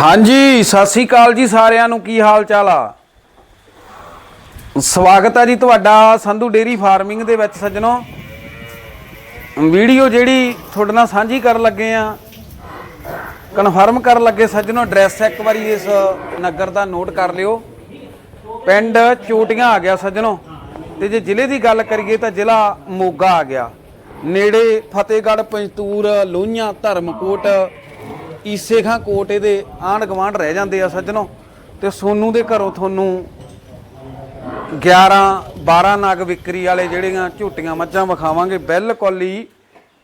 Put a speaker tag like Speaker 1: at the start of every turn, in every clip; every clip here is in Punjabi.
Speaker 1: ਹਾਂਜੀ, ਸਤਿ ਸ੍ਰੀ ਅਕਾਲ ਜੀ ਸਾਰਿਆਂ ਨੂੰ। ਕੀ ਹਾਲ ਚਾਲ ਆ? ਸਵਾਗਤ ਹੈ ਜੀ ਤੁਹਾਡਾ ਸੰਧੂ ਡੇਰੀ ਫਾਰਮਿੰਗ ਦੇ ਵਿੱਚ ਸੱਜਣੋ। ਵੀਡੀਓ ਜਿਹੜੀ ਤੁਹਾਡੇ ਨਾਲ ਸਾਂਝੀ ਕਰਨ ਲੱਗੇ ਆ, ਕਨਫਰਮ ਕਰਨ ਲੱਗੇ ਸੱਜਣੋ, ਐਡਰੈਸ ਇੱਕ ਵਾਰੀ ਇਸ ਨਗਰ ਦਾ ਨੋਟ ਕਰ ਲਿਓ। ਪਿੰਡ ਚੋਟੀਆਂ ਆ ਗਿਆ ਸੱਜਣੋ। ਤੇ ਜੇ ਜ਼ਿਲ੍ਹੇ ਦੀ ਗੱਲ ਕਰੀਏ ਤਾਂ ਜ਼ਿਲ੍ਹਾ ਮੋਗਾ ਆ ਗਿਆ। ਨੇੜੇ ਫਤਿਹਗੜ੍ਹ ਪੰਜਤੂਰ ਲੋਹੀਆਂ, ਧਰਮਕੋਟ ਈਸੇ ਖਾਂ ਕੋਟ ਇਹਦੇ ਆਂਢ ਗਵਾਂਢ ਰਹਿ ਜਾਂਦੇ ਆ ਸੱਜਣੋ। ਤੇ ਸੋਨੂ ਦੇ ਘਰੋਂ ਤੁਹਾਨੂੰ 11 12 ਨਗ ਵਿਕਰੀ ਵਾਲੇ ਜਿਹੜੀਆਂ ਝੂਟੀਆਂ ਮੱਝਾਂ ਵਿਖਾਵਾਂਗੇ, ਬਿਲਕੁਲ ਹੀ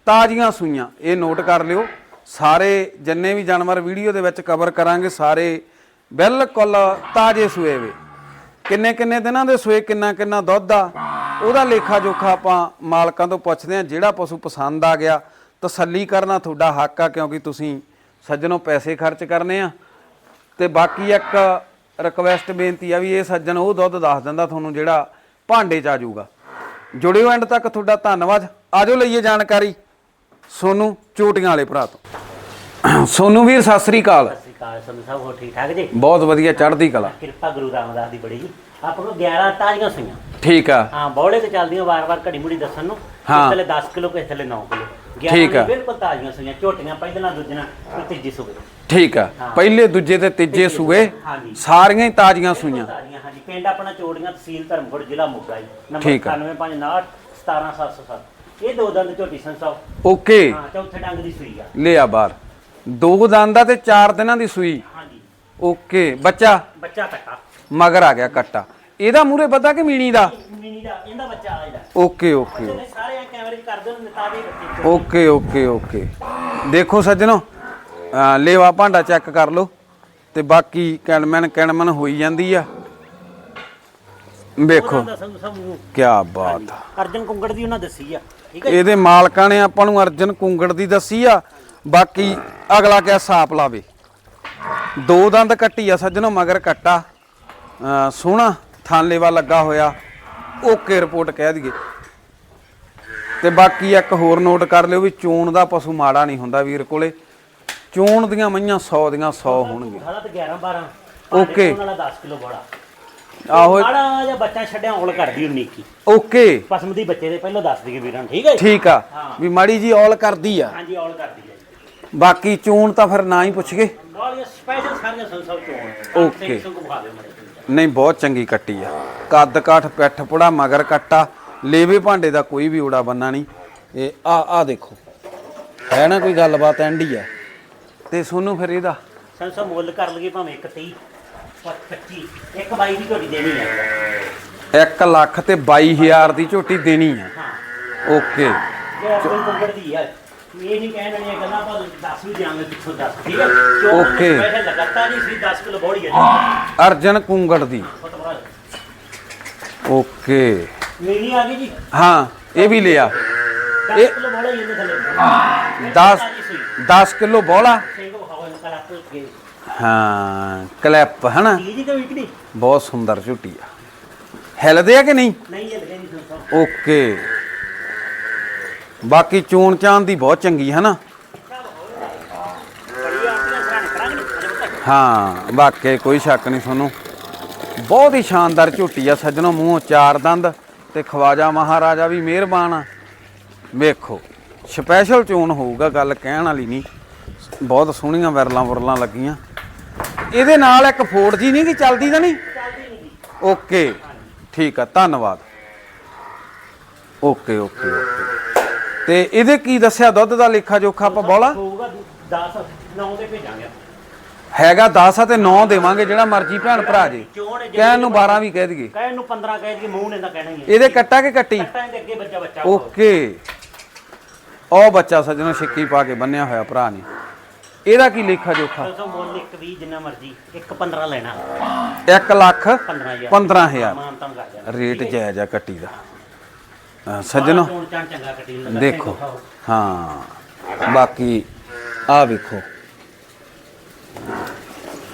Speaker 1: ਤਾਜ਼ੀਆਂ ਸੂਈਆਂ। ਇਹ ਨੋਟ ਕਰ ਲਿਓ। ਸਾਰੇ ਜਿੰਨੇ ਵੀ ਜਾਨਵਰ ਵੀਡੀਓ ਦੇ ਵਿੱਚ ਕਵਰ ਕਰਾਂਗੇ, ਸਾਰੇ ਬਿਲਕੁਲ ਤਾਜ਼ੇ ਸੂਏ ਵੇ। ਕਿੰਨੇ ਕਿੰਨੇ ਦਿਨਾਂ ਦੇ ਸੂਏ, ਕਿੰਨਾ ਕਿੰਨਾ ਦੁੱਧ ਆ, ਉਹਦਾ ਲੇਖਾ ਜੋਖਾ ਆਪਾਂ ਮਾਲਕਾਂ ਤੋਂ ਪੁੱਛਦੇ ਆ ਜਿਹੜਾ ਪਸ਼ੂ ਪਸੰਦ ਆ ਗਿਆ, ਤਸੱਲੀ ਕਰਨਾ ਤੁਹਾਡਾ ਹੱਕ ਆ, ਕਿਉਂਕਿ ਤੁਸੀਂ ਸੱਜਣੋਂ ਪੈਸੇ ਖਰਚ ਕਰਨੇ ਆ। ਤੇ ਬਾਕੀ ਇੱਕ ਰਿਕਵੈਸਟ ਬੇਨਤੀ ਆ ਵੀ ਇਹ ਸੱਜਣ ਉਹ ਦੁੱਧ ਦੱਸ ਦਿੰਦਾ ਤੁਹਾਨੂੰ ਜਿਹੜਾ ਭਾਂਡੇ ਚ ਆ ਜਾਊਗਾ। ਜੁੜਿਓ ਐਂਡ ਤੱਕ ਤੁਹਾਡਾ ਧੰਨਵਾਦ। ਆਜੋ ਲਈਏ ਜਾਣਕਾਰੀ। ਸੋਨੂੰ ਚੋਟੀਆਂ ਵਾਲੇ ਭਰਾ ਤੋਂ। ਸੋਨੂੰ ਵੀਰ ਸਤਿ ਸ੍ਰੀ ਅਕਾਲ।
Speaker 2: ਸਤਿ ਸ਼੍ਰੀ ਅਕਾਲ ਸੰਧੂ ਸਾਹਿਬ ਹੋ ਠੀਕ ਠਾਕ ਜੀ?
Speaker 1: ਬਹੁਤ ਵਧੀਆ ਚੜ੍ਹਦੀ ਕਲਾ।
Speaker 2: ਕਿਰਪਾ ਗੁਰੂ ਰਾਮਦਾਸ ਦੀ ਬੜੀ ਜੀ। ਆਪਾਂ ਕੋਲ 11 ਤਾਜ਼ੀਆਂ ਸੂਈਆਂ
Speaker 1: ਠੀਕ ਆ।
Speaker 2: ਹਾਂ ਬੌਲੇ ਤੇ ਚੱਲਦੀਆਂ ਵਾਰ-ਵਾਰ ਘੜੀ ਮੁੜੀ ਦੱਸਣ ਨੂੰ। ਇਸ ਥੱਲੇ 10 ਕਿਲੋ ਕਿਸੇ ਥੱਲੇ 9 ਕਿਲੋ। 11
Speaker 1: ਠੀਕ ਆ।
Speaker 2: ਬਿਲਕੁਲ ਤਾਜ਼ੀਆਂ ਸੂਈਆਂ ਝੋਟੀਆਂ ਪਹਿਲਾਂ ਦੂਜੀਆਂ ਤੇ ਤੀਜੀ ਸੂਏ।
Speaker 1: ਠੀਕ ਆ। ਪਹਿਲੇ ਦੂਜੇ ਤੇ ਤੀਜੇ ਸੂਏ
Speaker 2: ਹਾਂਜੀ।
Speaker 1: ਸਾਰੀਆਂ ਹੀ ਤਾਜ਼ੀਆਂ ਸੂਈਆਂ।
Speaker 2: ਤਾਜ਼ੀਆਂ ਹਾਂਜੀ। ਪਿੰਡ ਆਪਣਾ ਚੋੜੀਆਂ ਤਹਿਸੀਲ ਧਰਮਕੋਟ ਜ਼ਿਲ੍ਹਾ ਮੋਗਾ ਜੀ। ਨੰਬਰ
Speaker 1: ਠੀਕ ਆ।
Speaker 2: 9559 17707 ਇਹ ਦੋ ਦੰਦ ਝੋਟੀ ਸੰਸਾ
Speaker 1: ਓਕੇ।
Speaker 2: ਹਾਂ ਚੌਥੇ ਡੰਗ ਦੀ ਸੂਈ ਆ।
Speaker 1: ਲਿਆ ਬਾਹਰ। ਦੋ ਦੰਦਾਂ ਤੇ ਚਾਰ ਦਿਨਾਂ ਦੀ ਸੂਈ।
Speaker 2: ਹਾਂਜੀ।
Speaker 1: ਓਕੇ। ਬੱਚਾ?
Speaker 2: ਬੱਚਾ ਕੱਟਾ।
Speaker 1: ਮਗਰ ਆ ਗਿਆ ਕੱਟਾ। ਇਹਦਾ ਮੂਰੇ ਪਤਾ ਕਿ ਮੀਣੀ ਦਾ?
Speaker 2: ਮਿਨੀ ਦਾ ਇਹਦਾ ਬੱਚਾ ਆ ਇਹਦਾ
Speaker 1: ਓਕੇ ਓਕੇ।
Speaker 2: ਇਹਨੇ ਸਾਰੇ ਕੈਮਰੇ 'ਚ ਬੱਚੇ
Speaker 1: ਓਕੇ ਓਕੇ ਓਕੇ। ਦੇਖੋ ਸੱਜਣੋ ਅਹ ਲੇਵਾ ਭਾਂਡਾ ਚੈੱਕ ਕਰ ਲਓ ਤੇ ਬਾਕੀ ਕੈਨਮਨ ਕੈਨਮਨ ਹੋਈ ਜਾਂਦੀ ਆ। ਵੇਖੋ
Speaker 2: ਉਹਨਾਂ ਦਾ ਸੰਧੂ ਸਾਹਿਬ ਨੂੰ
Speaker 1: ਕੀ ਬਾਤ ਆ।
Speaker 2: ਅਰਜਨ ਕੁੰਗੜ ਦੀ ਉਹਨਾਂ ਦੱਸੀ ਆ। ਠੀਕ ਹੈ
Speaker 1: ਇਹਦੇ ਮਾਲਕਾਂ ਨੇ ਆਪਾਂ ਨੂੰ ਅਰਜਨ ਕੁੰਗੜ ਦੀ ਦੱਸੀ ਆ। ਬਾਕੀ ਅਗਲਾ ਕਿਆ ਸਾਪ ਲਾਵੇ? ਦੋ ਦੰਦ ਕੱਟੀ ਆ ਸੱਜਣੋ ਮਗਰ ਕੱਟਾ। ਅਹ ਸੋਹਣਾ। ਥਾਨਲੇਵਾ ਲੱਗਾ ਹੋਇਆ ਓਕੇ ਰਿਪੋਰਟ ਕਹਿ ਦਈਏ। ਤੇ ਬਾਕੀ ਇੱਕ ਹੋਰ ਨੋਟ ਕਰ ਲਿਓ ਵੀ ਚੋਣ ਦਾ ਪਸ਼ੂ ਮਾੜਾ ਨਹੀਂ ਹੁੰਦਾ ਵੀਰ ਕੋਲੇ। ਚੋਣ ਦੀਆਂ ਮਈਆਂ 100 ਦੀਆਂ 100 ਹੋਣਗੀਆਂ।
Speaker 2: ਸਾਲਾ ਤੇ 11 12
Speaker 1: ਓਕੇ।
Speaker 2: ਉਹਨਾਂ ਦਾ 10 ਕਿਲੋ ਬੜਾ।
Speaker 1: ਆਹੋ
Speaker 2: ਮਾੜਾ ਜਿਹਾ ਬੱਚਾ ਛੱਡਿਆ ਔਲ ਕਰਦੀ 19 ਕੀ
Speaker 1: ਓਕੇ।
Speaker 2: ਪਸਮ ਦੀ ਬੱਚੇ ਦੇ ਪਹਿਲਾਂ ਦੱਸ ਦਈਏ ਵੀਰਾਂ ਨੂੰ, ਠੀਕ ਹੈ ਜੀ?
Speaker 1: ਠੀਕ ਆ। ਵੀ ਮਾੜੀ ਜੀ ਔਲ ਕਰਦੀ ਆ।
Speaker 2: ਹਾਂਜੀ ਔਲ ਕਰਦੀ ਹੈ ਜੀ।
Speaker 1: ਬਾਕੀ ਚੋਣ ਤਾਂ ਫਿਰ ਨਾ ਹੀ ਪੁੱਛਗੇ
Speaker 2: ਵਾਲੀਆਂ ਸਪੈਸ਼ਲ ਸਾਰੀਆਂ ਸੰਸਵ ਚੋਣ।
Speaker 1: ਓਕੇ।
Speaker 2: ਦਿਓ
Speaker 1: ਨਹੀਂ ਬਹੁਤ ਚੰਗੀ ਕੱਟੀ ਆ। ਕੱਦ ਕਾਠ ਪਿੱਠ ਪੁੜਾ ਮਗਰ ਕੱਟਾ ਲੇਵੇ ਭਾਂਡੇ ਦਾ ਕੋਈ ਵੀ ਊੜਾ ਬੰਨਾ ਨਹੀਂ। ਇਹ ਆ ਆ ਦੇਖੋ। ਹੈ ਨਾ ਕੋਈ ਗੱਲਬਾਤ ਐਂਡੀ ਆ। ਤੇ ਸੋਨੂੰ ਫਿਰ ਇਹਦਾ?
Speaker 2: ਸੰਸਵ ਮੁੱਲ ਕਰ ਲਈਏ ਭਾਵੇਂ 1 30 25 ਇੱਕ ਬਾਈ ਦੀ ਝੋਟੀ ਦੇਣੀ ਹੈ
Speaker 1: 1 ਲੱਖ ਤੇ 22000 ਦੀ ਝੋਟੀ ਦੇਣੀ ਆ।
Speaker 2: ਹਾਂ।
Speaker 1: ਓਕੇ।
Speaker 2: ਜੇ ਅਰਜਨ ਕੁੰਗੜ ਦੀ ਹੈ ਇਹ ਨਹੀਂ ਕਹਿਣ ਵਾਲੀਆਂ ਗੱਲਾਂ ਆਪਾਂ ਦੱਸ ਵੀ ਦਿਆਂਗੇ ਪਿੱਛੋਂ ਦੱਸ ਠੀਕ ਹੈ
Speaker 1: ਓਕੇ।
Speaker 2: ਪੈਸੇ ਲਗਾਤਾ ਨਹੀਂ ਸੀ 10 ਕਿਲੋ ਬੋੜੀ ਹੈ
Speaker 1: ਅਰਜਨ ਕੁੰਗੜ ਦੀ। ਓਕੇ।
Speaker 2: ਮੇਰੀ ਆ ਗਈ ਜੀ।
Speaker 1: ਹਾਂ ਇਹ ਵੀ ਲਿਆ।
Speaker 2: 10
Speaker 1: ਇਹ-
Speaker 2: ਕਿਲੋ ਬੋੜਾ ਇਹਦੇ ਥੱਲੇ
Speaker 1: 10 10 ਕਿਲੋ ਬੋਲਾ। ਹਾਂ ਕਲੈਪ ਹਨਾ?
Speaker 2: ਜੀ ਜੀ ਤਾਂ ਵਿਕੜੀ
Speaker 1: ਬਹੁਤ ਸੁੰਦਰ ਝੋਟੀ ਆ। ਹਿਲਦੇ ਆ ਕਿ ਨਹੀਂ?
Speaker 2: ਨਹੀਂ ਇਹ ਲਗੇ ਨਹੀਂ
Speaker 1: ਓਕੇ। ਬਾਕੀ ਚੋਣ ਚਾਨ ਦੀ ਬਹੁਤ ਚੰਗੀ ਹੈ ਨਾ। ਹਾਂ ਵਾਕਈ ਕੋਈ ਸ਼ੱਕ ਨਹੀਂ ਤੁਹਾਨੂੰ। ਬਹੁਤ ਹੀ ਸ਼ਾਨਦਾਰ ਝੋਟੀ ਆ ਸੱਜਣੋ ਮੂੰਹੋਂ ਚਾਰ ਦੰਦ ਤੇ ਖਵਾਜਾ ਮਹਾਰਾਜਾ ਵੀ ਮਿਹਰਬਾਨ ਆ। ਵੇਖੋ ਸਪੈਸ਼ਲ ਚੋਣ ਹੋਊਗਾ, ਗੱਲ ਕਹਿਣ ਵਾਲੀ ਨਹੀਂ। ਬਹੁਤ ਸੋਹਣੀਆਂ ਵਿਰਲਾਂ ਵਰਲਾਂ ਲੱਗੀਆਂ। ਇਹਦੇ ਨਾਲ ਇੱਕ ਫੋੜ ਜੀ ਨਹੀਂ ਕਿ ਚੱਲਦੀ ਤਾਂ ਨਹੀਂ? ਓਕੇ ਠੀਕ ਆ, ਧੰਨਵਾਦ। ਓਕੇ ਓਕੇ ਓਕੇ ਤੇ ਇਹਦੇ ਕੀ ਦੱਸਿਆ? ਦੁੱਧ ਦਾ ਲੇਖਾ ਜੋਖਾ ਆਪਾਂ ਬੋਲਾ?
Speaker 2: ਹੋਊਗਾ 10 9 ਦੇ ਭੇਜਾਂਗੇ
Speaker 1: ਹੈਗਾ 10 ਆ ਤੇ 9 ਦੇਵਾਂਗੇ ਜਿਹੜਾ ਮਰਜ਼ੀ ਭੈਣ ਭਰਾ ਜੀ। ਕਹਿਣ ਨੂੰ 12 ਵੀ ਕਹਿ ਦਈਏ।
Speaker 2: ਕਹਿਣ ਨੂੰ 15 ਕਹਿ ਕੇ ਮੂੰਹ ਨੇ ਤਾਂ ਕਹਿਣਾ ਹੀ
Speaker 1: ਇਹਦੇ ਕੱਟਾ ਕਿ ਕੱਟੀ?
Speaker 2: ਕੱਟਾਂ ਦੇ ਅੱਗੇ ਬੱਚਾ ਬੱਚਾ
Speaker 1: ਓਕੇ। ਉਹ ਬੱਚਾ ਸੱਜਣੋ ਛਿੱਕੀ ਪਾ ਕੇ ਬੰਨਿਆ ਹੋਇਆ ਭਰਾ ਨੇ ਇਹਦਾ ਕੀ ਲੇਖਾ ਜੋਖਾ?
Speaker 2: ਸੋ ਮੁੱਲ ਇੱਕ 20 ਜਿੰਨਾ ਮਰਜ਼ੀ। ਇੱਕ 15 ਲੈਣਾ।
Speaker 1: 1 ਲੱਖ
Speaker 2: 15000
Speaker 1: 15000
Speaker 2: ਮਾਨ ਤਾਂ ਕਰ ਜਾਣਾ
Speaker 1: ਰੇਟ ਜਾਇਜ਼ ਆ ਕੱਟੀ ਦਾ। ਸੱਜਣੋ। ਦੇਖੋ। ਹਾਂ ਬਾਕੀ ਆ ਵੇਖੋ।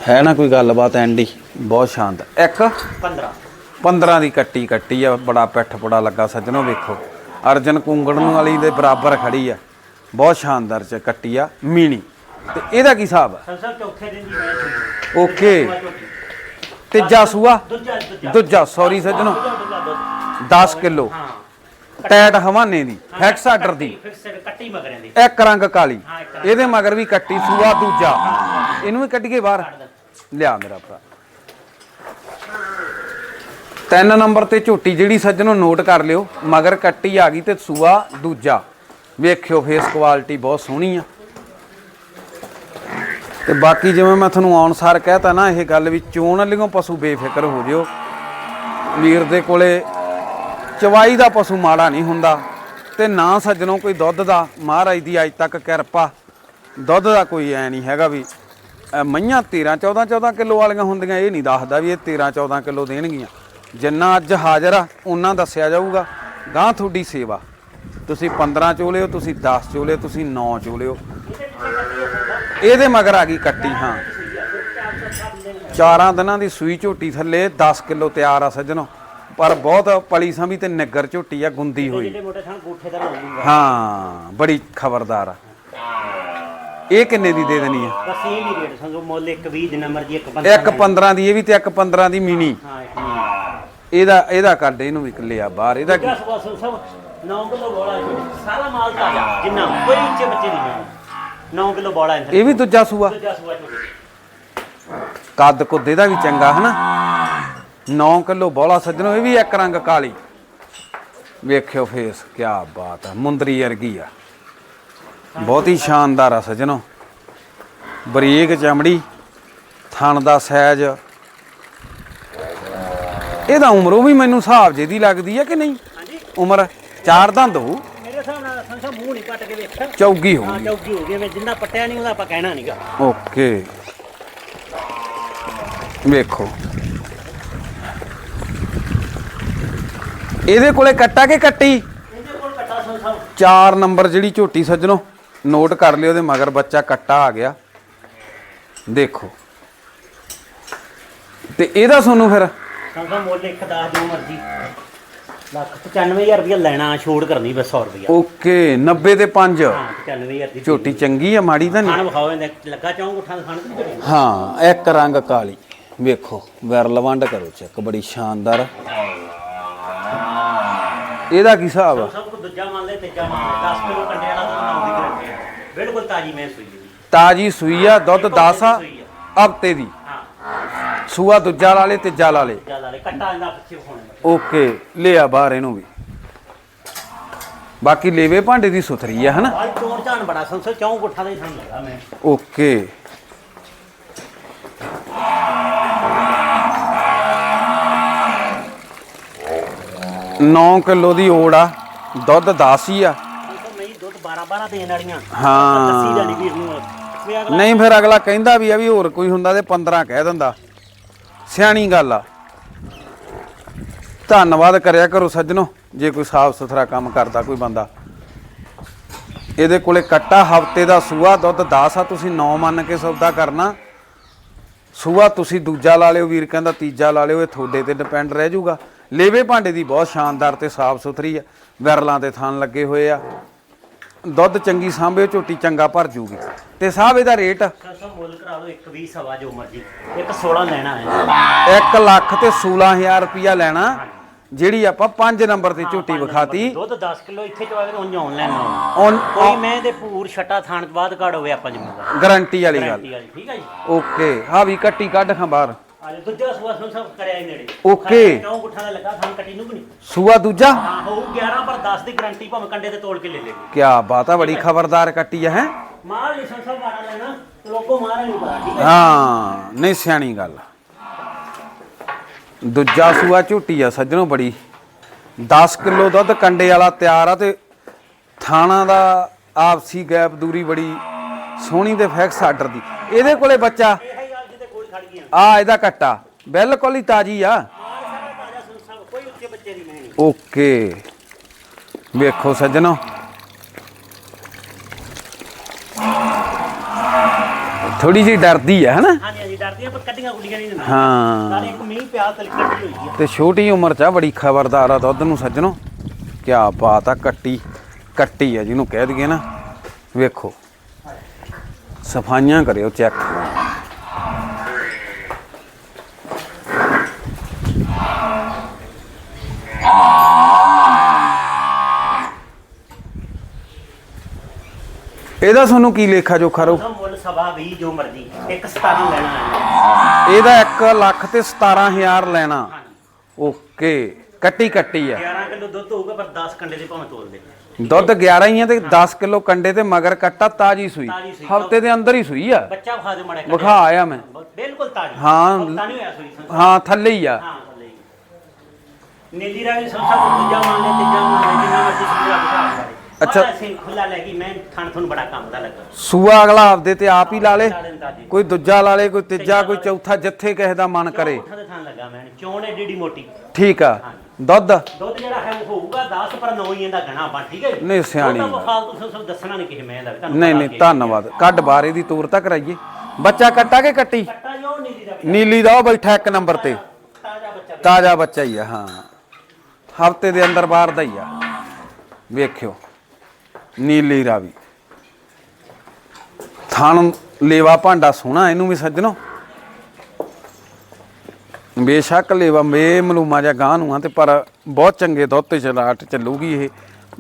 Speaker 1: ਹੈ ਨਾ ਕੋਈ ਗੱਲਬਾਤ ਐਂਡੀ? ਬਹੁਤ ਸ਼ਾਨਦਾਰ ਇੱਕ?
Speaker 2: 15
Speaker 1: 15 ਦੀ ਕੱਟੀ ਕੱਟੀ ਆ ਬੜਾ ਪਿੱਠ ਪੜਾ ਲੱਗਾ ਸੱਜਣੋ ਵੇਖੋ। ਅਰਜਨ ਕੁੰਗੜਨ ਵਾਲੀ ਦੇ ਬਰਾਬਰ ਖੜੀ ਆ। ਬਹੁਤ ਸ਼ਾਨਦਾਰ ਚ ਕੱਟੀ ਆ ਮੀਣੀ। ਤੇ ਇਹਦਾ ਕੀ ਹਿਸਾਬ ਆ?
Speaker 2: ਸੰਸਾ ਚੌਥੇ ਦਿਨ ਦੀ ਮੈਂ ਸੂਈ।
Speaker 1: ਓਕੇ। ਤੀਜਾ ਸੂਆ?
Speaker 2: ਦੂਜਾ
Speaker 1: ਸੌਰੀ ਸੱਜਣੋ।
Speaker 2: ਦੂਜਾ ਦੂਜਾ ਦੁੱਧ।
Speaker 1: 10 ਕਿਲੋ।
Speaker 2: ਹਾਂ।
Speaker 1: ਟੈਟ ਹਵਾਨੇ ਦੀ ਫੈਕਸ ਆਰਡਰ ਦੀ।
Speaker 2: ਫਿਕਸਡ ਕੱਟੀ ਮਗਰਾਂ ਦੀ
Speaker 1: ਇੱਕ ਰੰਗ ਕਾਲੀ।
Speaker 2: ਹਾਂ, ਇੱਕ ਰੰਗ।
Speaker 1: ਇਹਦੇ ਮਗਰ ਵੀ ਕੱਟੀ ਸੂਆ ਦੂਜਾ। ਇਹਨੂੰ ਵੀ ਕੱਢੀਏ ਬਾਹਰ। ਲਿਆ ਮੇਰਾ ਭਰਾ। ਤਿੰਨ ਨੰਬਰ ਤੇ ਝੋਟੀ ਜਿਹੜੀ ਸੱਜਣੋ ਨੋਟ ਕਰ ਲਿਓ। ਮਗਰ ਕੱਟੀ ਆ ਗਈ ਤੇ ਸੂਆ ਦੂਜਾ। ਵੇਖਿਓ ਫੇਸ ਕੁਆਲਿਟੀ ਬਹੁਤ ਸੋਹਣੀ ਆ। ਤੇ ਬਾਕੀ ਜਿਵੇਂ ਮੈਂ ਤੁਹਾਨੂੰ ਆਨਸਾਰ ਕਹਿਤਾ ਨਾ ਇਹ ਗੱਲ ਵੀ ਚੋਣ ਵਾਲਿਓ ਪਸ਼ੂ ਬੇਫਿਕਰ ਹੋ ਜਿਓ। ਵੀਰ ਦੇ ਕੋਲੇ ਚਵਾਈ ਦਾ ਪਸ਼ੂ ਮਾੜਾ ਨਹੀਂ ਹੁੰਦਾ ਤੇ ਨਾ ਸੱਜਣੋ ਕੋਈ ਦੁੱਧ ਦਾ। ਮਹਾਰਾਜ ਦੀ ਅੱਜ ਤੱਕ ਕਿਰਪਾ। ਦੁੱਧ ਦਾ ਕੋਈ ਐ ਨਹੀਂ ਹੈਗਾ ਵੀ ਅ, ਮਈਆਂ 13 14 14 ਕਿਲੋ ਵਾਲੀਆਂ ਹੁੰਦੀਆਂ ਇਹ ਨਹੀਂ ਦੱਸਦਾ ਵੀ ਇਹ 13 14 ਕਿਲੋ ਦੇਣਗੀਆਂ। ਜਿੰਨਾ ਅੱਜ ਹਾਜ਼ਰ ਆ ਉਹਨਾਂ ਦੱਸਿਆ ਜਾਊਗਾ। ਗਾਂ ਤੁਹਾਡੀ ਸੇਵਾ। ਤੁਸੀਂ 15 ਚੋਲਿਓ ਤੁਸੀਂ 10 ਚੋਲਿਓ ਤੁਸੀਂ 9 ਚੋਲਿਓ ਇਹਦੇ ਮਗਰ ਆ ਗਈ ਕੱਟੀ ਹਾਂ। ਚਾਰਾਂ ਦਿਨਾਂ ਦੀ ਸੂਈ ਝੋਟੀ ਥੱਲੇ 10 ਕਿਲੋ ਤਿਆਰ ਆ ਸੱਜਣੋ। ਪਰ ਬਹੁਤ ਪਲੀ ਸਮੀ ਤੇ ਨਿੱਗਰ ਝੋਟੀ ਆ ਗੁੰਦੀ ਹੋਈ।
Speaker 2: ਜਿਹੜੇ ਮੋਟੇ ਥਾਂ ਗੂਠੇ ਦਾ ਲਾਉਂਗਾ
Speaker 1: ਹਾਂ ਬੜੀ ਖਬਰਦਾਰ ਆ। ਇਹ ਕਿੰਨੇ ਦੀ ਦੇ ਦੇਣੀ ਆ?
Speaker 2: ਬਸ ਇਹ ਨਹੀਂ ਰੇਟ ਸੰਗੋ ਮੁੱਲ ਇੱਕ 20 ਜਿੰਨਾ ਮਰਜ਼ੀ ਇੱਕ 15
Speaker 1: ਇੱਕ 15 ਦੀ ਇਹ ਵੀ ਤੇ ਇੱਕ 15 ਦੀ ਮਿਨੀ
Speaker 2: ਹਾਂ ਇੱਕ ਨਹੀਂ
Speaker 1: ਇਹਦਾ ਇਹਦਾ ਕੱਢ ਇਹਨੂੰ ਵੀ ਲਿਆ ਬਾਹਰ ਇਹਦਾ ਕੀ?
Speaker 2: ਦਸ ਬਸ ਸਭ 9 ਕਿਲੋ ਬੋਲਾ ਸਾਰਾ ਮਾਲ ਤਾਜ਼ਾ ਜਿੰਨਾ ਕੋਈ ਉੱਚੇ ਬੱਚੇ ਨਹੀਂ ਮੈਂ 9 ਕਿਲੋ ਬੋਲਾ ਇੰਦਰ
Speaker 1: ਇਹ ਵੀ ਦੂਜਾ ਸੂਆ।
Speaker 2: ਦੂਜਾ ਸੂਆ ਝੋਟੀ।
Speaker 1: ਕੱਦ ਕੁੱਦ ਇਹਦਾ ਵੀ ਚੰਗਾ ਹਨਾ? 9 ਕਿਲੋ ਬੋਲਾ ਸੱਜਣੋ ਇਹ ਵੀ ਇੱਕ ਰੰਗ ਕਾਲੀ। ਵੇਖਿਓ ਫੇਸ ਕੀ ਬਾਤ ਆ ਮੁੰਦਰੀ ਵਰਗੀ ਆ। ਬਹੁਤ ਹੀ ਸ਼ਾਨਦਾਰ ਆ ਸੱਜਣੋ। ਬਰੀਕ ਚਮੜੀ ਥਣ ਦਾ ਸਾਈਜ਼ ਇਹਦਾ ਉਮਰ ਉਹ ਵੀ ਮੈਨੂੰ ਹਿਸਾਬ ਜੇ ਦੀ ਲੱਗਦੀ ਆ ਕਿ ਨਹੀਂ?
Speaker 2: ਹਾਂਜੀ।
Speaker 1: ਉਮਰ ਚਾਰ ਦੰਦ ਹੋਊ
Speaker 2: ਮੇਰੇ ਹਿਸਾਬ ਨਾਲ ਸੰਸਾ ਮੂੰਹ ਨਹੀਂ ਪੱਟ ਕੇ ਵੇਖ
Speaker 1: ਚੌਗੀ
Speaker 2: ਹਾਂ
Speaker 1: ਹੋਊਗੀ
Speaker 2: ਚੌਕੀ ਹੋ ਗਈ ਮੈਂ ਜਿੰਨਾ ਪੱਟਿਆ ਨਹੀਂ ਉਹਦਾ ਆਪਾਂ ਕਹਿਣਾ ਨਹੀਂਗਾ
Speaker 1: ਓਕੇ। ਵੇਖੋ। ਇਹਦੇ ਕੋਲੇ ਕੱਟਾ ਕਿ ਕੱਟੀ?
Speaker 2: ਇਹਦੇ ਕੋਲ ਕੱਟਾ ਸੰਸਾ
Speaker 1: 4 ਨੰਬਰ ਜਿਹੜੀ ਝੋਟੀ ਸੱਜਣੋ ਨੋਟ ਕਰ ਲਿਓ ਉਹਦੇ ਮਗਰ ਬੱਚਾ ਕੱਟਾ ਆ ਗਿਆ। ਦੇਖੋ। ਤੇ ਇਹਦਾ ਤੁਹਾਨੂੰ ਫਿਰ?
Speaker 2: ਸੰਸਾ ਮੁੱਲ ਇੱਕ 10 ਜੋ ਮਰਜ਼ੀ। ਲੱਖ 95000 ਰੁਪਇਆ ਲੈਣਾ ਛੋੜ ਕਰਨੀ ਬਸ 100 ਰੁਪਇਆ।
Speaker 1: ਓਕੇ 90 ਤੇ 5
Speaker 2: ਹਾਂ 95000 ਦੀ
Speaker 1: ਝੋਟੀ ਚੰਗੀ ਆ ਮਾੜੀ ਤਾਂ ਨਹੀਂ।
Speaker 2: ਖਾਣ ਵਿਖਾਓ ਇਹਨੇ ਲੱਗਾ ਚਾਹੂੰ ਉਠਾਂ ਖਾਣ ਤੇ ਨਹੀਂ ਕਰੀ
Speaker 1: ਹਾਂ ਇੱਕ ਰੰਗ ਕਾਲੀ। ਵੇਖੋ ਵਿਰਲ ਵੰਡ ਕਰੋ ਚੈੱਕ ਬੜੀ ਸ਼ਾਨਦਾਰ। ਇਹਦਾ ਕੀ ਹਿਸਾਬ ਆ?
Speaker 2: ਸਭ ਕੁ ਦੂਜਾ ਮੰਨ ਲੈ ਤੀਜਾ ਮੰਨ ਲੈ 10 ਕਿਲੋ ਕੰਡੇ ਵਾਲਾ ਦੁੱਧ ਆਉਂਦੀ ਗਰੰਟੀ ਬਿਲਕੁਲ ਤਾਜੀ ਮੈਂ ਸੂਈ ਦੀ
Speaker 1: ਤਾਜੀ ਸੂਈ ਆ ਦੁੱਧ 10 ਆ ਹਫ਼ਤੇ ਦੀ।
Speaker 2: ਹਾਂ।
Speaker 1: ਸੂਆ ਦੂਜਾ ਲਾ ਲੇ ਤੀਜਾ ਲਾ ਲੇ।
Speaker 2: ਚੱਲ ਵਾਲੇ ਕੱਟਾ ਇਹਦਾ ਪਿੱਛੇ ਹੋਣੇ ਦਾ
Speaker 1: ਓਕੇ ਲਿਆ ਬਾਹਰ ਇਹਨੂੰ ਵੀ। ਬਾਕੀ ਲੇਵੇ ਭਾਂਡੇ ਦੀ ਸੁਥਰੀ ਆ ਹਨਾ?
Speaker 2: ਅੱਜ ਚੋਣ ਝਾਨ ਬੜਾ ਸੰਸੋ ਚੌਂ ਗੁੱਠਾ ਦਾ ਹੀ ਸਾਨੂੰ ਲੱਗਾ ਮੈਂ।
Speaker 1: ਓਕੇ। ਨੌ ਕਿਲੋ ਦੀ ਓੜ ਆ, ਦੁੱਧ 10 ਹੀ ਆ।
Speaker 2: ਨਹੀਂ ਦੁੱਧ 12 12 ਦੇਣ ਵਾਲੀਆਂ
Speaker 1: ਹਾਂ।
Speaker 2: ਦੱਸੀ ਜਾਣੀ ਵੀਰ ਨੂੰ ਵੀ ਅਗਲਾ
Speaker 1: ਨਹੀਂ, ਫਿਰ ਅਗਲਾ ਕਹਿੰਦਾ ਵੀ ਆ ਵੀ ਹੋਰ ਕੋਈ ਹੁੰਦਾ ਤੇ 15 ਕਹਿ ਦਿੰਦਾ। ਸਿਆਣੀ ਗੱਲ ਆ। ਧੰਨਵਾਦ ਕਰਿਆ ਕਰੋ ਸੱਜਣੋ, ਜੇ ਕੋਈ ਸਾਫ਼ ਸੁਥਰਾ ਕੰਮ ਕਰਦਾ ਕੋਈ ਬੰਦਾ। ਇਹਦੇ ਕੋਲੇ ਕੱਟਾ ਹਫ਼ਤੇ ਦਾ ਸੂਆ, ਦੁੱਧ 10 ਆ, ਤੁਸੀਂ 9 ਮੰਨ ਕੇ ਸੌਦਾ ਕਰਨਾ। ਸੂਆ ਤੁਸੀਂ ਦੂਜਾ ਲਾ ਲਿਓ, ਵੀਰ ਕਹਿੰਦਾ ਤੀਜਾ ਲਾ ਲਿਓ, ਇਹ ਤੁਹਾਡੇ ਤੇ ਡਿਪੈਂਡ ਰਹਿ ਜਾਊਗਾ। ਲੇਵੇ ਭਾਂਡੇ ਦੀ ਬਹੁਤ ਸ਼ਾਨਦਾਰ ਤੇ ਸਾਫ਼ ਸੁਥਰੀ ਆ। ਵਿਰਲਾਂ ਤੇ ਥਣ ਲੱਗੇ ਹੋਏ ਆ। ਦੁੱਧ ਚੰਗੀ ਸਾਂਭਿਓ ਝੋਟੀ ਚੰਗਾ ਭਰ ਜੂਗੀ। ਤੇ ਸਾਹਿਬ ਇਹਦਾ ਰੇਟ?
Speaker 2: ਸੰਸੋ ਮੁੱਲ ਕਰਾ ਲਓ 1 20 ਸਵਾ ਜੋ ਮਰਜ਼ੀ। ਇੱਕ 16 ਲੈਣਾ ਹੈ।
Speaker 1: 1 ਲੱਖ ਤੇ 16000 ਰੁਪਇਆ ਲੈਣਾ ਜਿਹੜੀ ਆਪਾਂ 5 ਨੰਬਰ ਤੇ ਝੋਟੀ ਵਿਖਾਤੀ।
Speaker 2: ਦੁੱਧ 10 ਕਿਲੋ ਇੱਥੇ ਚਵਾ ਕੇ ਉਂਝ ਆਨਲਾਈਨ
Speaker 1: ਔਨ
Speaker 2: ਕੋਈ ਮੈਂ ਦੇ ਪੂਰ ਛਟਾ ਥਾਣ ਤੋਂ ਬਾਅਦ ਘੜ ਹੋਵੇ ਆਪਾਂ ਜਿੰਮੇਦਾਰ
Speaker 1: ਗਾਰੰਟੀ ਵਾਲੀ ਗੱਲ।
Speaker 2: ਠੀਕ ਹੈ ਜੀ?
Speaker 1: ਓਕੇ ਹਾਂ ਵੀ ਕੱਟੀ ਕੱਢ ਖਾਂ ਬਾਹਰ
Speaker 2: ਅੱਜ ਦੂਜਾ ਸੂਆ ਸੁਣ ਸਭ ਕਰਿਆ ਹੀ ਨੇੜੇ।
Speaker 1: Okay.
Speaker 2: ਕਿਉਂ ਗੁੱਠਾ ਦਾ ਲੱਗਾ ਥਾਂ ਕੱਟੀ ਨੂੰ ਵੀ ਨਹੀਂ।
Speaker 1: ਸੂਆ ਦੂਜਾ?
Speaker 2: ਹਾਂ ਹੋਊ 11 ਪਰ 10 ਦੀ ਗਾਰੰਟੀ ਭਾਵੇਂ ਕੰਡੇ ਤੇ ਤੋੜ ਕੇ ਲੈ ਲੈ
Speaker 1: ਕੀ ਬਾਤ ਆ ਬੜੀ ਖਬਰਦਾਰ ਕੱਟੀ ਆ ਹੈ?
Speaker 2: ਮਾਰ ਲਾਇਸੈਂਸ ਵਾਲਾ ਲੈਣਾ ਲੋਕੋ ਮਾਰਾ ਨਹੀਂ ਪਤਾ ਠੀਕ ਹੈ?
Speaker 1: ਹਾਂ ਨਹੀਂ ਸਿਆਣੀ ਗੱਲ ਦੂਜਾ ਸੂਆ ਝੋਟੀ ਆ ਸੱਜਣੋ ਬੜੀ। 10 ਕਿਲੋ ਦੁੱਧ ਕੰਡੇ ਵਾਲਾ ਤਿਆਰ ਆ ਤੇ ਥਾਣਾ ਦਾ ਆਪਸੀ ਗੈਪ ਦੂਰੀ ਬੜੀ ਸੋਹਣੀ ਤੇ ਫੈਕਸ ਆਰਡਰ ਦੀ। ਇਹਦੇ ਕੋਲੇ ਬੱਚਾ
Speaker 2: ਇਹ ਹੀ ਗੱਲ ਜਿੱਤੇ ਗੋਲੀ ਖੜ ਗਈਆਂ।
Speaker 1: ਆ ਇਹਦਾ ਕੱਟਾ ਬਿਲਕੁਲ ਹੀ ਤਾਜੀ ਆ।
Speaker 2: ਮਾਰ ਸਾਰਾ ਤਾਜ਼ਾ ਸੁਣ ਸਭ ਕੋਈ ਉੱਚੇ ਬੱਚੇ ਦੀ ਨਹੀਂ।
Speaker 1: ਓਕੇ। ਵੇਖੋ ਸੱਜਣੋ। ਥੋੜੀ ਜਿਹੀ ਡਰਦੀ ਹੈ ਹਨਾ?
Speaker 2: ਹਾਂਜੀ ਹਾਂਜੀ ਡਰਦੀਆਂ ਪਰ ਕੱਟੀਆਂ ਗੁੱਡੀਆਂ ਨਹੀਂ
Speaker 1: ਹਾਂ।
Speaker 2: ਨਾਲੇ ਇੱਕ ਮੀਂਹ ਪਿਆ ਤਲ ਕੱਟੀ ਹੋਈ ਆ।
Speaker 1: ਤੇ ਛੋਟੀ ਉਮਰ 'ਚ ਆ ਬੜੀ ਖਬਰਦਾਰ ਆ ਦੁੱਧ ਨੂੰ ਸੱਜਣੋ। ਕੀ ਬਾਤ ਆ ਕੱਟੀ ਕੱਟੀ ਆ ਜਿਹਨੂੰ ਕਹਿ ਦਈਏ ਨਾ। ਵੇਖੋ। ਸਫਾਈਆਂ ਕਰਿਓ ਚੈੱਕ। ਇਹਦਾ ਤੁਹਾਨੂੰ ਕੀ ਲੇਖਾ ਜੋਖਾ ਰੋ?
Speaker 2: ਉਹਦਾ ਮੁੱਲ ਸਵਾ 20 ਜੋ ਮਰਜ਼ੀ ਇੱਕ 17 ਲੈਣਾ ਹੈ।
Speaker 1: ਇਹਦਾ 1 ਲੱਖ ਤੇ 17000 ਲੈਣਾ। ਓਕੇ ਕੱਟੀ ਕੱਟੀ ਆ।
Speaker 2: 11 ਕਿਲੋ ਦੁੱਧ ਹੋਊਗਾ ਪਰ 10 ਕੰਡੇ ਦੇ ਭਾਵੇਂ ਤੋਲ ਦੇ
Speaker 1: ਦੁੱਧ 11 ਹੀ ਆ ਤੇ 10 ਕਿਲੋ ਕੰਡੇ ਤੇ ਮਗਰ ਕੱਟਾ ਤਾਜੀ ਸੂਈ। ਹਫ਼ਤੇ ਦੇ ਅੰਦਰ ਹੀ ਸੂਈ ਆ।
Speaker 2: ਬੱਚਾ ਵਿਖਾ ਮਾੜਾ
Speaker 1: ਵਿਖਾ ਆਇਆ ਮੈਂ।
Speaker 2: ਬਿਲਕੁਲ ਤਾਜ਼ੀ।
Speaker 1: ਹਾਂ। ਹਾਂ ਥੱਲੇ ਹੀ ਆ।
Speaker 2: ਨੀਲੀ ਰਾਵੀ ਸੰਸਾਰ ਤੋਂ ਦੂਜਾ ਮੰਨ ਤੀਜਾ ਮੰਨ ਜਿੰਨਾ ਮਰਜ਼ੀ ਸਮਝਾ ਬਿਠਾ
Speaker 1: ਅੱਛਾ।
Speaker 2: ਅੱਛਾ ਸਿੰਘ ਖੁੱਲਾ ਲੈ ਗਈ ਮੈਂ ਥਣ ਤੁਹਾਨੂੰ ਬੜਾ ਕੰਮ ਦਾ ਲੱਗਾ।
Speaker 1: ਸੂਆ ਅਗਲਾ ਆਪਦੇ ਤੇ ਆਪ ਹੀ ਲਾ ਲੇ।
Speaker 2: ਸਾੜੇ ਨੂੰ ਤਾਜ਼ੀ
Speaker 1: ਕੋਈ ਦੂਜਾ ਲਾ ਲੇ ਕੋਈ ਤੀਜਾ ਕੋਈ ਚੌਥਾ ਜਿੱਥੇ ਕਿਸੇ ਦਾ ਮਨ ਕਰੇ।
Speaker 2: ਉੱਠਾ ਦੇ ਥਣ ਲੱਗਾ ਮੈਂ ਚੋਣ ਏਡੀ ਏਡੀ ਮੋਟੀ।
Speaker 1: ਠੀਕ ਆ। ਦੁੱਧ?
Speaker 2: ਦੁੱਧ ਜਿਹੜਾ ਹੈ ਉਹ ਹੋਊਗਾ 10 ਪਰ 9 ਹੀ ਇਹਦਾ ਗਣਾ ਬਣ ਠੀਕ ਹੈ ਜੀ?
Speaker 1: ਨਹੀਂ, ਸਿਆਣੀ।
Speaker 2: ਉਹ ਤਾਂ
Speaker 1: ਗੱਲ।
Speaker 2: ਫਾਲਤੂ ਸਭ ਸਭ ਦੱਸਣਾ ਨਹੀਂ ਕਿਸੇ ਮੈਂ ਦਾ ਤੁਹਾਨੂੰ
Speaker 1: ਨਹੀਂ
Speaker 2: ਪਤਾ
Speaker 1: ਨਹੀਂ
Speaker 2: ਲੱਗ
Speaker 1: ਧੰਨਵਾਦ। ਕੱਢ ਬਾਰੇ ਦੀ ਤੂਰ ਤੱਕ ਕਰਾਈਏ ਬੱਚਾ ਕੱਟਾ ਕੇ ਕੱਟੀ?
Speaker 2: ਗਿਆ। ਕੱਟਾ ਜੋ ਨੀਲੀ ਦਾ
Speaker 1: ਨੀਲੀ ਦਾ ਉਹ ਬੈਠਾ ਇੱਕ ਨੰਬਰ ਤੇ।
Speaker 2: ਤਾਜ਼ਾ ਬੱਚਾ
Speaker 1: ਤਾਜ਼ਾ ਬੱਚਾ ਹੀ ਆ ਹਾਂ। ਹਫ਼ਤੇ ਦੇ ਅੰਦਰ ਬਾਹਰ ਦਾ ਹੀ ਆ। ਵੇਖਿਓ ਨੀਲੀ ਰਾਵੀ। ਥਣ ਲੇਵਾ ਭਾਂਡਾ ਸੋਹਣਾ ਇਹਨੂੰ ਵੀ ਸੱਜਣੋ। ਬੇਸ਼ੱਕ ਲੇਵਾ ਮੇ ਮਲੂਮਾ ਜਾਂ ਗਾਂ ਨੂੰ ਆ ਤੇ ਪਰ ਬਹੁਤ ਚੰਗੇ ਦੁੱਧ ਤੇ ਚਲਾਟ ਚੱਲੂਗੀ ਇਹ।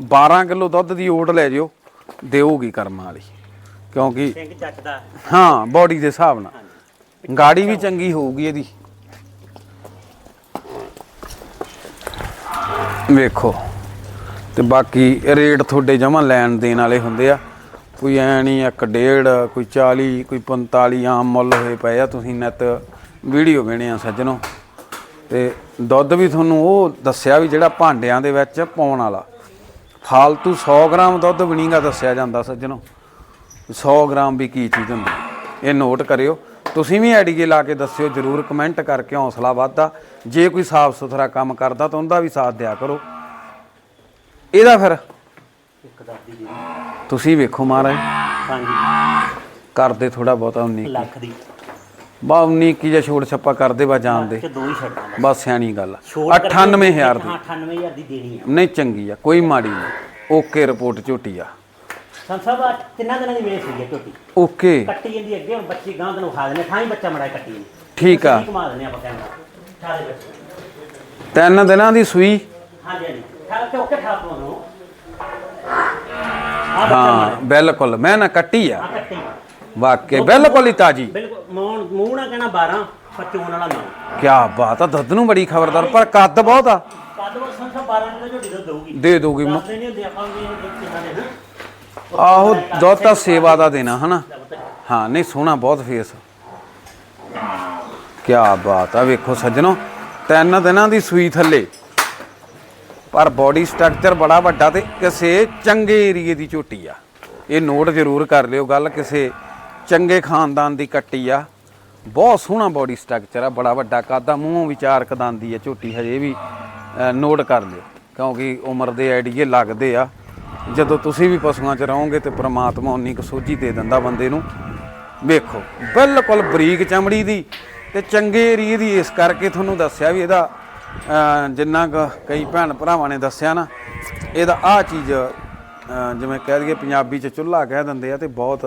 Speaker 1: 12 ਕਿਲੋ ਦੁੱਧ ਦੀ ਓਟ ਲੈ ਜਿਓ ਦੇਊਗੀ ਕਰਮਾਂ ਵਾਲੀ। ਕਿਉਂਕਿ ਹਾਂ ਬਾਡੀ ਦੇ ਹਿਸਾਬ ਨਾਲ। ਗਾੜੀ ਵੀ ਚੰਗੀ ਹੋਊਗੀ ਇਹਦੀ। ਵੇਖੋ। ਤੇ ਬਾਕੀ ਰੇਟ ਤੁਹਾਡੇ ਜਮਾ ਲੈਣ ਦੇਣ ਵਾਲੇ ਹੁੰਦੇ ਆ। ਕੋਈ ਐ ਨਹੀਂ ਇੱਕ ਡੇਢ, ਕੋਈ 40 ਕੋਈ 45 ਆਮ ਮੁੱਲ ਹੋਏ ਪਏ ਆ। ਤੁਸੀਂ ਨਿਤ ਵੀਡੀਓ ਵੇਣੇ ਆ ਸੱਜਣੋ। ਤੇ ਦੁੱਧ ਵੀ ਤੁਹਾਨੂੰ ਉਹ ਦੱਸਿਆ ਵੀ ਜਿਹੜਾ ਭਾਂਡਿਆਂ ਦੇ ਵਿੱਚ ਪਾਉਣ ਵਾਲਾ। ਫਾਲਤੂ 100 ਗ੍ਰਾਮ ਦੁੱਧ ਵੀ ਨਹੀਂਗਾ ਦੱਸਿਆ ਜਾਂਦਾ ਸੱਜਣੋ। 100 ਗ੍ਰਾਮ ਵੀ ਕੀ ਚੀਜ਼ ਹੁੰਦੀ? ਇਹ ਨੋਟ ਕਰਿਓ। ਤੁਸੀਂ ਵੀ ਆਈਡੀਏ ਲਾ ਕੇ ਦੱਸਿਓ ਜਰੂਰ ਕਮੈਂਟ ਕਰਕੇ ਹੌਸਲਾ ਵੱਧਦਾ। ਜੇ ਕੋਈ ਸਾਫ਼ ਸੁਥਰਾ ਕੰਮ ਕਰਦਾ ਤਾਂ ਉਹਦਾ ਵੀ ਸਾਥ ਦਿਆ ਕਰੋ। ਇਹਦਾ ਫਿਰ?
Speaker 2: ਇੱਕ ਦਾਦੀ ਦੀ
Speaker 1: ਤੁਸੀਂ ਵੇਖੋ ਮਹਾਰਾਜ।
Speaker 2: ਹਾਂਜੀ।
Speaker 1: ਕਰਦੇ ਥੋੜਾ ਬਹੁਤਾ 19
Speaker 2: ਲੱਖ ਦੀ।
Speaker 1: ਬਾ 19 ਕੀ ਜਾਂ ਛੋੜ ਛੱਪਾ ਕਰਦੇ ਬਾ ਜਾਣਦੇ
Speaker 2: ਚ ਦੋ ਹੀ ਛੱਡਣਾ
Speaker 1: ਬਸ ਸਿਆਣੀ ਗੱਲ ਆ।
Speaker 2: ਛੋੜ ਕਰਕੇ
Speaker 1: 98000 ਦੀ।
Speaker 2: ਹਾਂ 98000 ਦੀ ਦੇਣੀ ਆ।
Speaker 1: ਨਹੀਂ ਚੰਗੀ ਆ ਕੋਈ ਮਾੜੀ ਨਹੀਂ। ਓਕੇ ਰਿਪੋਰਟ ਝੋਟੀ ਆ।
Speaker 2: ਆ ਤਿੰਨਾਂ ਦਿਨਾਂ ਦੀ ਮੇਸ ਹੋਈ ਹੈ ਝੋਟੀ
Speaker 1: ਓਕੇ।
Speaker 2: ਕੱਟੀ ਜਾਂਦੀ ਅੱਗੇ ਹੁਣ ਬੱਚੀ ਗਾਂ ਨੂੰ ਖਾ ਦੇਣੇ ਥਾਂ ਹੀ ਬੱਚਾ ਮੜਾ ਕੱਟੀ ਜਾਂਦੀ।
Speaker 1: ਠੀਕ ਆ।
Speaker 2: ਅਸੀਂ ਘੁਮਾ ਦਿੰਦੇ ਆਪਾਂ ਕੈਮਰਾ। ਠਾ ਦੇ ਬੱਚੇ।
Speaker 1: ਤਿੰਨ ਦਿਨਾਂ ਦੀ ਸੂਈ।
Speaker 2: ਹਾਂਜੀ ਹਾਂਜੀ। ਠਾ ਕੇ ਓਕੇ ਠਾ ਤੋਂ ਨੂੰ ਆ ਬੱਚਾ
Speaker 1: ਹਾਂ
Speaker 2: ਮਾੜਾ
Speaker 1: ਬਿਲਕੁਲ। ਮੈਂ ਨਾ ਕੱਟੀ ਆ।
Speaker 2: ਆ ਕੱਟੀ।
Speaker 1: ਵਾਕਈ ਬਿਲਕੁਲ ਹੀ ਤਾਜੀ।
Speaker 2: ਬਿਲਕੁਲ। ਮੂੰਹ ਮੂੰਹ ਨਾ ਕਹਿਣਾ 12 ਪਰ ਚੋਣ ਵਾਲਾ ਨਾ।
Speaker 1: ਕਿਆ ਬਾਤ ਆ ਦੁੱਧ ਨੂੰ ਬੜੀ ਖਬਰਦਾਰ। ਪਰ ਕੱਦ ਬਹੁਤ ਆ।
Speaker 2: ਕਾਦਵਰ ਸੰਸਬ 12 ਕਿਲੋ ਝੋਟੀ ਦੁੱਧ ਦੇਊਗੀ।
Speaker 1: ਦੇ ਦੋਗੀ ਮ-
Speaker 2: ਦੱਸਦੇ ਨਹੀਂ ਹੁੰਦੇ ਆਪਾਂ ਵੀ ਇਹ ਕਿੰਨਾ ਦੇ ਨਾ।
Speaker 1: ਆਹੋ, ਦੁੱਧ ਤਾਂ ਸੇਵਾ ਦਾ ਦੇਣਾ, ਹਨਾ? ਹਾਂ, ਨਹੀਂ, ਸੋਹਣਾ ਬਹੁਤ ਫੇਸ ਕਿਆ ਬਾਤ ਆ, ਵੇਖੋ ਸੱਜਣੋ, ਤਿੰਨ ਦਿਨਾਂ ਦੀ ਸੂਈ ਥੱਲੇ। ਪਰ ਬਾਡੀ ਸਟਰਕਚਰ ਬੜਾ ਵੱਡਾ ਤੇ ਕਿਸੇ ਚੰਗੇ ਏਰੀਏ ਦੀ ਝੋਟੀ ਆ। ਇਹ ਨੋਟ ਜ਼ਰੂਰ ਕਰ ਲਿਓ ਗੱਲ, ਕਿਸੇ ਚੰਗੇ ਖਾਨਦਾਨ ਦੀ ਕੱਟੀ ਆ। ਬਹੁਤ ਸੋਹਣਾ ਬਾਡੀ ਸਟਰਕਚਰ ਆ, ਬੜਾ ਵੱਡਾ ਕਾਦਾ ਮੂੰਹੋਂ ਵਿਚਾਰਕ ਦੰਦੀ ਆ ਝੋਟੀ, ਹਜੇ ਵੀ ਨੋਟ ਕਰ ਲਿਓ। ਕਿਉਂਕਿ ਉਮਰ ਦੇ ਆਈਡੀਏ ਲੱਗਦੇ ਆ। ਜਦੋਂ ਤੁਸੀਂ ਵੀ ਪਸ਼ੂਆਂ 'ਚ ਰਹੋਗੇ ਤੇ ਪ੍ਰਮਾਤਮਾ ਉਨੀ ਕੁ ਸੋਝੀ ਦੇ ਦਿੰਦਾ ਬੰਦੇ ਨੂੰ ਵੇਖੋ ਬਿਲਕੁਲ ਬਰੀਕ ਚਮੜੀ ਦੀ ਤੇ ਚੰਗੇ ਏਰੀਏ ਦੀ। ਇਸ ਕਰਕੇ ਤੁਹਾਨੂੰ ਦੱਸਿਆ ਵੀ ਇਹਦਾ ਅਹ, ਜਿੰਨਾ ਕੁ ਕਈ ਭੈਣ ਭਰਾਵਾਂ ਨੇ ਦੱਸਿਆ ਨਾ ਇਹਦਾ ਆਹ ਚੀਜ਼ ਅਹ, ਜਿਵੇਂ ਕਹਿ ਦਈਏ ਪੰਜਾਬੀ 'ਚ ਚੁੱਲ੍ਹਾ ਕਹਿ ਦਿੰਦੇ ਆ ਤੇ ਬਹੁਤ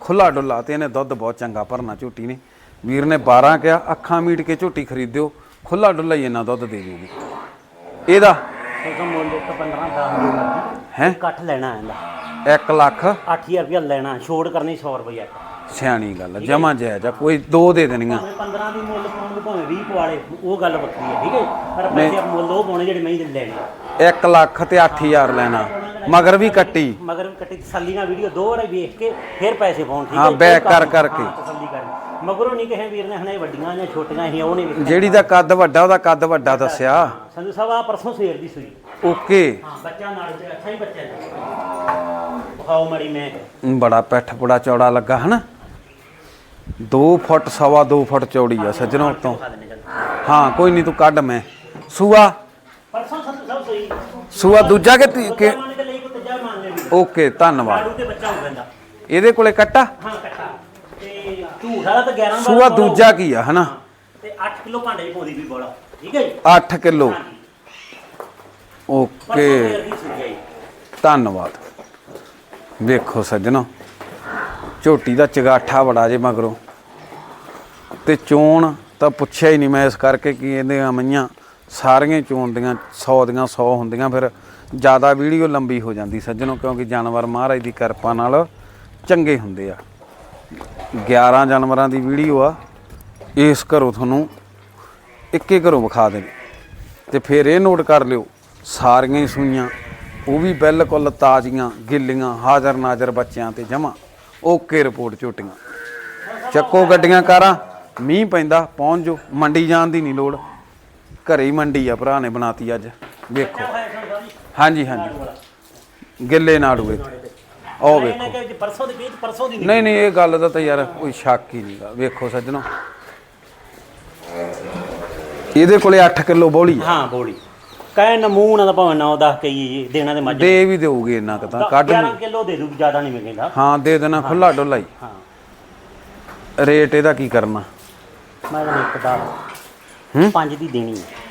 Speaker 1: ਖੁੱਲਾ ਡੁੱਲਾ ਤੇ ਇਹਨੇ ਦੁੱਧ ਬਹੁਤ ਚੰਗਾ ਭਰਨਾ ਝੂਟੀ ਨੇ ਵੀਰ ਨੇ 12 ਕਿਹਾ ਅੱਖਾਂ ਮੀਟ ਕੇ ਝੂਟੀ ਖਰੀਦਿਓ ਖੁੱਲਾ ਡੁੱਲਾ ਹੀ ਇੰਨਾ ਦੁੱਧ ਦੇ ਜੂਗੀ ਇਹਦਾ
Speaker 2: ਉਹਦਾ ਮੁੱਲ ਇੱਕ 15 10 ਦੀ ਮਰਜ਼ੀ।
Speaker 1: ਹੈ?
Speaker 2: ਇਕੱਠ ਲੈਣਾ ਇਹਦਾ।
Speaker 1: 1 ਲੱਖ?
Speaker 2: 8000 ਰੁਪਇਆ ਲੈਣਾ ਛੋੜ ਕਰਨੀ 100 ਰੁਪਇਆ।
Speaker 1: ਸਿਆਣੀ ਗੱਲ ਜਮਾ ਜਾਇਜ਼ ਆ ਕੋਈ ਦੋ ਦੇ ਦੇਣੀਆਂ।
Speaker 2: ਭਾਵੇਂ 15 ਦੀ ਮੁੱਲ ਪਾਉਣ ਭਾਵੇਂ 20 ਪਵਾਲੇ ਉਹ ਗੱਲ ਵੱਖਰੀ ਹੈ ਠੀਕ ਹੈ ਪਰ ਪੈਸੇ ਮੁੱਲ ਉਹ ਪਾਉਣੇ ਜਿਹੜੇ ਮੈਂ ਲੈਣੇ
Speaker 1: 1 ਲੱਖ ਤੇ 8000 ਲੈਣਾ। ਮਗਰ ਵੀ ਕੱਟੀ।
Speaker 2: ਮਗਰ ਵੀ ਕੱਟੀ ਤਸੱਲੀ ਨਾਲ ਵੀਡੀਓ ਦੋ ਵਾਰ ਵੇਖ ਕੇ ਫਿਰ ਪੈਸੇ ਪਾਉਣ ਠੀਕ ਹੈ?
Speaker 1: ਹਾਂ, back ਕਰ ਕਰਕੇ।
Speaker 2: ਹਾਂ, ਤਸੱਲੀ ਕਰ। ਮਗਰੋਂ ਨਹੀਂ ਕਹੇ ਵੀਰ ਨੇ ਹਣੇ ਵੱਡੀਆਂ ਜਾਂ ਛੋਟੀਆਂ ਹੀ ਉਹ ਨਹੀਂ ਵੇਖਿਆ।
Speaker 1: ਜਿਹੜੀ ਦਾ ਕੱਦ ਵੱਡਾ ਉਹਦਾ ਕੱਦ ਵੱਡਾ ਦੱਸਿਆ।
Speaker 2: ਸੰਧੂ ਸਾਹਿਬ ਆ ਪਰਸੋਂ ਸਵੇਰ ਦੀ ਸੂਈ।
Speaker 1: ਓਕੇ।
Speaker 2: ਹਾਂ ਬੱਚਾ ਨਾਲ ਤੇ ਅੱਛਾ ਹੀ ਬੱਚਾ ਹੈ ਖਾਓ ਮੜੀ ਮੈਂ।
Speaker 1: ਬੜਾ ਪਿੱਠ ਬੜਾ ਚੌੜਾ ਲੱਗਾ ਹਨਾ? 2 ਫੁੱਟ ਸਵਾ 2 ਫੁੱਟ ਚੌੜੀ ਆ ਸੱਜਣੋਂ ਤੋਂ
Speaker 2: ਖਾ ਦਿੰਦੇ ਚੱਲ
Speaker 1: ਹਾਂ ਕੋਈ ਨਹੀਂ ਤੂੰ ਕੱਢ ਮੈਂ। ਸੂਆ?
Speaker 2: ਪਰਸੋਂ ਸੰਧੂ ਸਾਹਿਬ ਸੂਈ।
Speaker 1: ਸੂਆ ਦੂਜਾ ਕਿ ਤੀ- ਕਿ
Speaker 2: ਮੰਨ ਕੇ ਲਈ ਕੋ ਤਜਾ ਮੰਨ ਲੈ ਵੀ
Speaker 1: ਓਕੇ ਧੰਨਵਾਦ।
Speaker 2: ਆੜੂ ਤੇ ਬੱਚਾ ਹੋ ਜਾਂਦਾ।
Speaker 1: ਇਹਦੇ ਕੋਲੇ ਕੱਟਾ?
Speaker 2: ਹਾਂ ਕੱਟਾ। ਤੇ ਝੂਠ ਵਾਲਾ ਤਾਂ 11
Speaker 1: ਸੂਆ ਦੂਜਾ ਕੀ ਆ ਹਨਾ?
Speaker 2: ਤੇ 8 ਕਿਲੋ ਭਾਂਡੇ ਚ ਪਾਉਂਦੀ ਵੀ ਬੋਲਾ। ਠੀਕ ਹੈ ਜੀ?
Speaker 1: 8 ਕਿਲੋ।
Speaker 2: ਹਾਂਜੀ।
Speaker 1: ਓਕੇ।
Speaker 2: ਪਰਸੋਂ ਦੀ।
Speaker 1: ਧੰਨਵਾਦ। ਵੇਖੋ ਸੱਜਣੋ ਝੋਟੀ ਦਾ ਚਗਾਠਾ ਬੜਾ ਜੇ ਮਗਰੋਂ। ਤੇ ਚੋਣ ਤਾਂ ਪੁੱਛਿਆ ਹੀ ਨਹੀਂ ਮੈਂ ਇਸ ਕਰਕੇ ਕਿ ਇਹਦੀਆਂ ਮਈਆਂ ਸਾਰੀਆਂ ਹੀ ਚੋਣ ਦੀਆਂ 100 ਦੀਆਂ 100 ਹੁੰਦੀਆਂ ਫਿਰ ਜ਼ਿਆਦਾ ਵੀਡੀਓ ਲੰਬੀ ਹੋ ਜਾਂਦੀ ਸੱਜਣੋ, ਕਿਉਂਕਿ ਜਾਨਵਰ ਮਹਾਰਾਜ ਦੀ ਕਿਰਪਾ ਨਾਲ ਚੰਗੇ ਹੁੰਦੇ ਆ। 11 ਜਾਨਵਰਾਂ ਦੀ ਵੀਡੀਓ ਆ। ਇਸ ਘਰੋਂ ਤੁਹਾਨੂੰ ਇੱਕ ਘਰੋਂ ਵਿਖਾ ਦੇਣੀ। ਤੇ ਫਿਰ ਇਹ ਨੋਟ ਕਰ ਲਿਓ, ਸਾਰੀਆਂ ਹੀ ਸੂਈਆਂ, ਉਹ ਵੀ ਬਿਲਕੁਲ ਤਾਜ਼ੀਆਂ, ਗਿੱਲੀਆਂ, ਹਾਜ਼ਰ ਨਾਜ਼ਰ ਬੱਚਿਆਂ ਤੇ ਜਮਾ ਓਕੇ ਰਿਪੋਰਟ ਝੋਟੀਆਂ ਚੱਕੋ ਗੱਡੀਆਂ ਕਾਰਾਂ, ਮੀਂਹ ਪੈਂਦਾ, ਪਹੁੰਚ ਜੋ ਮੰਡੀ ਜਾਣ ਦੀ ਨਹੀਂ ਲੋੜ। ਘਰੇ ਹੀ ਮੰਡੀ ਆ, ਭਰਾ ਨੇ ਬਣਾਤੀ ਅੱਜ। ਵੇਖੋ। ਹਾਂਜੀ ਹਾਂਜੀ। ਗਿੱਲੇ ਨਾੜੂਏ ਤੇ ਉਹ ਵੇਖੋ।
Speaker 2: ਇਹਨੇ ਕਿ ਪਰਸੋਂ ਦੀ ਗਈ ਤੇ ਪਰਸੋਂ ਦੀ ਨਹੀਂ
Speaker 1: ਨਹੀਂ ਇਹ ਗੱਲ ਦਾ ਤਾਂ ਯਾਰ ਕੋਈ ਸ਼ੱਕ ਹੀ ਨਹੀਂਗਾ। ਵੇਖੋ ਸੱਜਣੋ। ਇਹਦੇ ਕੋਲੇ 8 ਕਿਲੋ ਬੋਲੀ
Speaker 2: ਹਾਂ ਬੋਲੀ। ਕਹੇ ਨਮੂਨਾ ਦਾ ਭਾਵੇਂ 9 10 ਕਈ ਦੇਣਾ ਤੇ ਮੱਝ
Speaker 1: ਦੇ ਵੀ ਦੇਊਗੀ ਇੰਨਾ ਕੁ ਤਾਂ ਕੱਢ
Speaker 2: 11 ਕਿਲੋ ਦੇ ਦੂ ਜ਼ਿਆਦਾ ਨਹੀਂ ਮੈਂ ਕਹਿੰਦਾ।
Speaker 1: ਹਾਂ ਦੇ ਦੇਣਾ ਖੁੱਲਾ ਡੁੱਲਾ ਹੀ।
Speaker 2: ਹਾਂ।
Speaker 1: ਰੇਟ ਇਹਦਾ ਕੀ ਕਰਨਾ?
Speaker 2: ਮੈਂ ਇੱਕ ਦਾ
Speaker 1: ਹੂੰ?
Speaker 2: ਪੰਜ ਦੀ ਦੇਣੀ ਹੈ